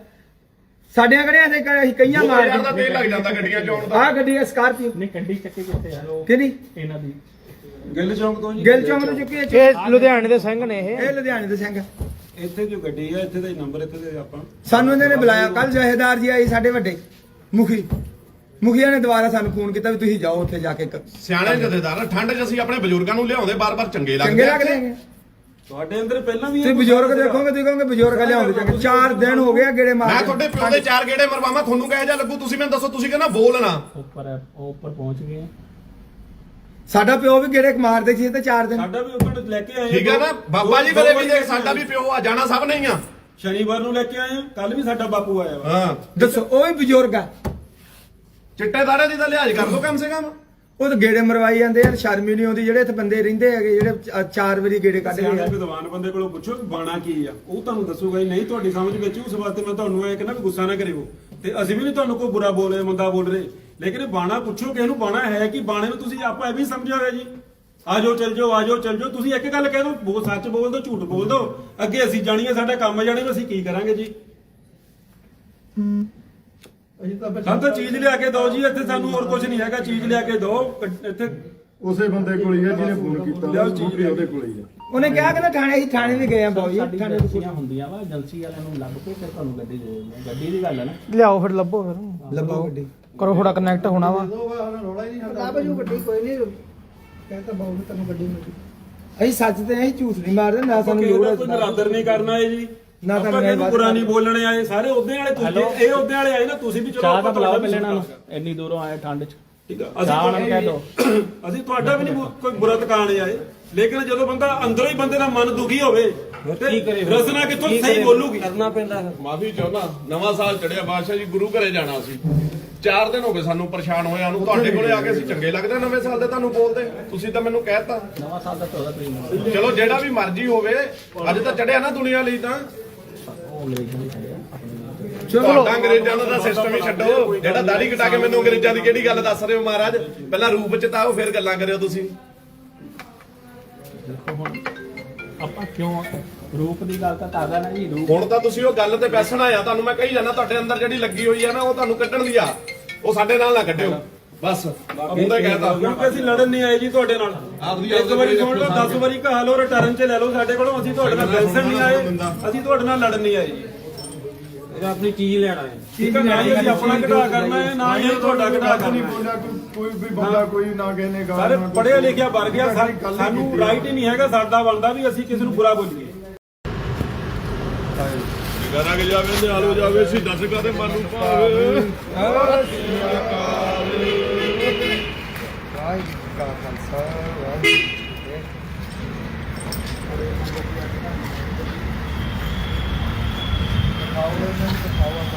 ਸਾਡਿਆਂ ਕੜਿਆਂ ਅਸੀਂ ਅਸੀਂ ਕਈਆਂ ਮਾਰ ਦਾ ਤੇਲ ਲੱਗ ਜਾਂਦਾ ਗੱਡੀਆਂ ਚ ਆਉਣ ਦਾ। ਆਹ ਗੱਡੀ ਹੈ ਸਕਾਰਪੀਓ। ਨਹੀਂ ਕੰਡੀ ਚੱਕੀ ਕਿੱਥੇ ਆ? ਕਿਹਦੀ? ਇਹਨਾਂ ਦੀ। ਗਿੱਲ ਚੌਂਕ ਤੋਂ ਜੀ। ਗਿੱਲ ਚੌਂਕ ਤੋਂ ਚੁੱਕੀ ਹੈ ਇਹ ਲੁਧਿਆਣੇ ਦੇ ਸਿੰਘ ਨੇ ਇਹ। ਇਹ ਲੁਧਿਆਣੇ ਦੇ ਸਿੰਘ। ਇੱਥੇ ਜੋ ਗੱਡੀ ਆ ਇੱਥੇ ਦਾ ਨੰਬਰ ਇੱਥੇ ਦੇ ਆਪਾਂ। ਸਾਨੂੰ ਇਹਨਾਂ ਨੇ ਬੁਲਾਇਆ। ਕੱਲ ਜਹੇਦਾਰ ਜੀ ਆਈ ਸਾਡੇ ਵੱਡੇ। ਮੁਖੀ। ਮੁਖੀਆ ਨੇ ਦੁਬਾਰਾ ਸਾਨੂੰ ਫੋਨ ਕੀਤਾ ਵੀ ਤੁਸੀਂ ਜਾਓ ਉੱਥੇ ਜਾ ਕੇ ਕ- ਸਿਆਣੇ ਜਥੇਦਾਰ ਠੰਡ 'ਚ ਅਸੀਂ ਆਪਣੇ ਬਜ਼ੁਰਗਾਂ ਨੂੰ ਲਿਆਉਂਦੇ ਬਾਰ-ਬਾਰ ਚੰਗੇ ਲੱਗਦੇ ਚੰਗੇ ਆ। ਲੱਗਦੇ ਹੈਗੇ ਤੁਹਾਡੇ ਅੰਦਰ ਪਹਿਲਾਂ ਵੀ ਤੁਸੀਂ ਬਜ਼ੁਰਗ ਦੇਖੋਗੇ ਤੁਸੀਂ ਕਹੋਗੇ ਬਜ਼ੁਰਗ ਲਿਆਉਂਦੇ ਚੰਗੇ ਚਾਰ ਦਿਨ ਹੋ ਗਏ ਗੇੜੇ ਮਾਰ ਮੈਂ ਤੁਹਾਡੇ ਪਿਓ ਦੇ ਚਾਰ ਗੇੜੇ ਮਰਵਾਵਾਂ ਤੁਹਾਨੂੰ ਕਿਹੋ ਜਿਹਾ ਲੱਗੂ? ਤੁਸੀਂ ਮੈਨੂੰ ਦੱਸੋ ਤੁਸੀਂ ਕਹਿੰਦਾ ਬੋਲ ਨਾ। ਉੱਪਰ ਹੈ, ਉਹ ਉੱਪਰ ਪਹੁੰਚ ਗਏ ਆ। ਸਾਡਾ ਪਿਓ ਵੀ ਗੇੜੇ ਮਾਰਦੇ ਸੀ ਤੇ ਚਾਰ ਦਿਨ। ਸਾਡਾ ਵੀ ਉੱਪਰ ਲੈ ਕੇ ਆਏ ਠੀਕ ਹੈ ਨਾ? ਬਾਬਾ ਜੀ ਮੇਰੇ ਵੀ ਦੇਖ ਸਾਡਾ ਵੀ ਪਿਓ ਆ ਜਾਣਾ ਸਭ ਨਹੀਂ ਆ। ਸ਼ਨੀਵਾਰ ਨੂੰ ਲੈ ਕੇ ਆਏ ਕੱਲ ਵੀ ਸਾਡਾ ਬਾਪੂ ਆਇਆ ਵਾ। ਹਾਂ। ਦੱਸੋ ਉਹ ਵੀ ਬਜ਼ੁਰਗ ਆ। ਚਿੱਟੇ ਦਾੜੇ ਦੀ ਤਾਂ ਲਿਹਾਜ਼ ਕਰ ਲਓ ਕਮ ਸੇ ਕਮ। ਉਹ ਤਾਂ ਗੇੜੇ ਮਰਵਾਈ ਜਾਂਦੇ ਯਾਰ ਸ਼ਰਮ ਹੀ ਨਹੀਂ ਆਉਂਦੀ ਜਿਹੜੇ ਇੱਥੇ ਬੰਦੇ ਰਹਿੰਦੇ ਹੈਗੇ ਜਿਹੜੇ ਚ- ਚਾਰ ਵਾਰੀ ਗੇੜੇ ਕੱਢਦੇ ਸਿਆਣੇ ਆ। ਵਿਦਵਾਨ ਬੰਦੇ ਕੋਲੋਂ ਪੁੱਛੋ ਕਿ ਬਾਣਾ ਕੀ ਆ। ਉਹ ਤੁਹਾਨੂੰ ਦੱਸੂਗਾ ਹੀ ਨਹੀਂ ਤੁਹਾਡੀ ਸਮਝ ਵਿੱਚ ਉਸ ਵਾਸਤੇ ਮੈਂ ਤੁਹਾਨੂੰ ਇਹ ਕਹਿੰਦਾ ਵੀ ਗੁੱਸਾ ਨਾ ਕਰਿਓ। ਤੇ ਅਸੀਂ ਵੀ ਨਹੀਂ ਤੁਹਾਨੂੰ ਕੋਈ ਬੁਰਾ ਬੋਲ ਰਹੇ ਮੰਦਾ ਬੋਲ ਰਹੇ। ਲੇਕਿਨ ਇਹ ਬਾਣਾ ਪੁੱਛੋ ਕਿ ਇਹਨੂੰ ਬਾਣਾ ਹੈ ਕਿ ਬਾਣੇ ਨੂੰ ਤੁਸੀਂ ਆਪਾਂ ਇਹ ਵੀ ਸਮਝਿਆ ਹੋਇਆ ਜੀ। ਆਜੋ ਚੱਲ ਜਾਓ ਆਜੋ ਚੱਲ ਜਾਓ। ਤੁਸੀਂ ਇੱਕ ਗੱਲ ਕਹਿ ਦੋ ਬੋ ਸੱਚ ਬੋਲ ਦੋ ਝੂਠ ਬੋਲ ਦੋ ਅੱਗੇ ਅਸੀਂ ਜਾਣੀਏ ਸਾਡਾ ਕੰਮ ਜਾਣੀਏ ਅਸੀਂ ਕੀ ਕਰਾਂਗੇ ਜੀ? ਸਾਨੂੰ ਤਾਂ ਚੀਜ਼ ਲਿਆ ਕੇ ਦਿਓ ਜੀ ਇੱਥੇ ਸਾਨੂੰ ਹੋਰ ਕੁਝ ਨਹੀਂ ਹੈਗਾ ਚੀਜ਼ ਲਿਆ ਕੇ ਦਿਓ ਇੱਥੇ ਉਸੇ ਬੰਦੇ ਕੋਲ ਹੀ ਹੈ ਜਿਹਨੇ ਫੋਨ ਕੀਤਾ ਸਕੂਟਰੀ ਉਹਦੇ ਕੋਲ ਹੀ ਹੈ। ਉਹਨੇ ਕਿਹਾ ਕਿ ਥਾਣੇ ਹੀ ਥਾਣੇ ਵੀ ਗਏ ਆ ਬਾਊ ਜੀ ਸਾਡੀ ਥਾਣੇ ਏਜੰਸੀਆਂ ਹੁੰਦੀਆਂ ਵਾ ਏਜੰਸੀ ਵਾਲਿਆਂ ਨੂੰ ਲੱਭ ਕੇ ਫਿਰ ਤੁਹਾਨੂੰ ਗੱਡੀ ਦੇ ਦਿੰਦੇ ਆ। ਗੱਡੀ ਦੀ ਗੱਲ ਹੈ ਨਾ। ਲਿਆਓ ਫਿਰ ਲੱਭੋ ਫਿਰ। ਲੱਭੋ ਗੱਡੀ। ਕਰੋ ਥੋੜਾ ਕਨੈਕਟ ਹੋਣਾ ਵਾ। ਰੋਲਾ ਹੀ ਨਹੀਂ ਹਟਦਾ ਭਾਜੀ ਗੱਡੀ ਕੋਈ ਨਹੀਂ। ਕਹਿੰਦਾ ਬਾਬੂ ਤੈਨੂੰ ਗੱਡੀ ਮਿਲ। ਅਸੀਂ ਸੱਚ ਤੇ ਅਸੀਂ ਝੂਠ ਨਹੀਂ ਮਾਰਦੇ ਨਾ ਸਾਨੂੰ ਲੋੜ ਹੈ ਕੋਈ ਨਰਾਦਰ ਨਹੀਂ ਕਰਨਾ ਹੈ ਜੀ। ਨਾ ਆਪਾਂ ਕਰਨਾ ਕਿਹਨੂੰ ਬੁਰਾ ਨਹੀਂ ਬੋਲਣੇ ਆਏ? ਸਾਰੇ ਉਹਦੇ ਵਾਲੇ ਤੁਸੀਂ ਇਹ ਉਹਦੇ ਵਾਲੇ ਆਏ ਨਾ ਤੁਸੀਂ ਵੀ ਚਲੋ ਚਾਹ ਤਾਂ ਆਪਾਂ ਬੁਲਾਓ ਤੁਹਾਡਾ ਪਹਿਲੇ ਵੀ ਇਹਨਾਂ ਨੂੰ। ਇੰਨੀ ਦੂਰੋਂ ਆਏ ਠੰਡ 'ਚ। ਠੀਕ ਆ। ਅਸੀਂ ਚਾਹ ਤੁਹਾਡਾ ਕਹਿ ਦਿਓ। ਅਸੀਂ ਤੁਹਾਡਾ ਵੀ ਨਹੀਂ ਕੋਈ ਬੁਰਾ ਤਕਾਣ ਆਏ। ਲੇਕਿਨ ਜਦੋਂ ਬੰਦਾ ਅੰਦਰੋਂ ਹੀ ਬੰਦੇ ਦਾ ਮਨ ਦੁਖੀ ਹੋਵੇ ਕੀ ਕਰੇ ਫਿਰ? ਰਸਨਾ ਕਿੱਥੋਂ ਕੀ ਸਹੀ ਕਰੇ? ਬੋਲੂਗੀ? ਕਰਨਾ ਪੈਂਦਾ ਫਿਰ ਮਾਫੀ ਚਾਹੁੰਦਾ। ਨਵਾਂ ਸਾਲ ਚੜਿਆ ਬਾਦਸ਼ਾਹ ਜੀ ਗੁਰੂ ਘਰੇ ਜਾਣਾ ਸੀ। ਚਾਰ ਦਿਨ ਹੋ ਗਏ ਸਾਨੂੰ ਪਰੇਸ਼ਾਨ ਹੋਇਆ ਨੂੰ ਤੁਹਾਡੇ ਕੋਲੇ ਆ ਕੇ ਅਸੀਂ ਚੰਗੇ ਲੱਗਦੇ ਨਵੇਂ ਸਾਲ ਦੇ ਤੁਹਾਨੂੰ ਬੋਲਦੇ ਤੁਸੀਂ ਤਾਂ ਮੈਨੂੰ ਕਹਿਤਾ। ਨਵਾਂ ਸਾਲ ਦਾ 14 ਤਰੀਕ ਨੂੰ। ਚਲੋ ਜਿਹੜਾ ਵੀ ਮਰਜ਼ੀ ਹੋਵੇ ਅੱਜ ਤਾਂ ਚੜਿਆ ਨਾ ਦੁਨੀਆ ਲਈ ਤਾਂ। ਤੁਹਾਡਾ ਅੰਗਰੇਜ਼ਾਂ ਦਾ ਸਿਸਟਮ ਹੀ ਛੱਡੋ। ਜਿਹੜਾ ਦਾੜੀ ਕਟਾ ਕੇ ਮੈਨੂੰ ਅੰਗਰੇਜ਼ਾਂ ਦੀ ਕਿਹੜੀ ਗੱਲ ਦੱਸ ਰਹੇ ਹੋ ਮਹਾਰਾਜ? ਪਹਿਲਾਂ ਰੂਪ ਚ ਤਾਂ ਆਓ ਫਿਰ ਗੱਲਾਂ ਕਰਿਓ ਤੁਸੀਂ। ਆਪਾਂ ਕਿਉਂ ਰੂਪ ਦੀ ਗੱਲ ਤਾਂ ਕਰਦਾ ਨਾ ਜੀ ਰੂਪ ਹੁਣ ਤਾਂ ਤੁਸੀਂ ਉਹ ਗੱਲ ਤੇ ਬੈਸਣਾ ਆ। ਤੁਹਾਨੂੰ ਮੈਂ ਕਹੀ ਜਾਣਾ ਤੁਹਾਡੇ ਅੰਦਰ ਜਿਹੜੀ ਲੱਗੀ ਹੋਈ ਆ ਨਾ ਉਹ ਤੁਹਾਨੂੰ ਕੱਢਣ ਦੀ ਆ। ਉਹ ਸਾਡੇ ਨਾਲ ਨਾ ਕੱਢਿਓ। ਬਸ। ਉਹਦਾ ਕਹਿਤਾ ਕਿਉਂਕਿ ਅਸੀਂ ਲੜਨ ਨਹੀਂ ਆਏ ਜੀ ਤੁਹਾਡੇ ਨਾਲ। ਆਪਦੀ ਇੱਕ ਵਾਰੀ ਸੁਣ ਲਓ 10 ਵਾਰੀ ਕਹਾ ਲਓ ਰਿਟਰਨ 'ਚ ਲੈ ਲਓ ਸਾਡੇ ਕੋਲੋਂ ਅਸੀਂ ਤੁਹਾਡੇ ਨਾਲ ਬੈਸਣ ਨਹੀਂ ਆਏ। ਅਸੀਂ ਤੁਹਾਡੇ ਨਾਲ ਲੜਨ ਨਹੀਂ ਆਏ ਜੀ। ਇਹ ਆਪਣੀ ਚੀਜ਼ ਲੈਣਾ ਹੈ ਠੀਕ ਹੈ ਨਾ ਹੀ ਅਸੀਂ ਆਪਣਾ ਘਟਾ ਕਰਨਾ ਹੈ ਨਾ ਹੀ ਤੁਹਾਡਾ ਘਟਾ ਕਰਨਾ ਹੈ। ਕੋਈ ਵੀ ਬੰਦਾ ਕੋਈ ਨਾ ਕਹਿੰਨੇ ਸਾਰੇ ਪੜ੍ਹਿਆ ਲਿਖਿਆ ਵਰ ਗਿਆ ਸਾਨੂੰ ਰਾਈਟ ਹੀ ਨਹੀਂ ਹੈਗਾ ਸਾਡਾ ਬਣਦਾ ਵੀ ਅਸੀਂ ਕਿਸੇ ਨੂੰ ਬੁਰਾ ਬੋਲੀਏ। ਗਰਾ ਕੇ ਜਾਵੇ ਤੇ ਹਾਲੋ ਜਾਵੇ ਸੀ ਦੱਸ ਕਾਦੇ ਮਨ ਨੂੰ ਭਾਵੇ ਦਿਖਾਓ ਇਹਨਾਂ ਨੂੰ ਦਿਖਾਓ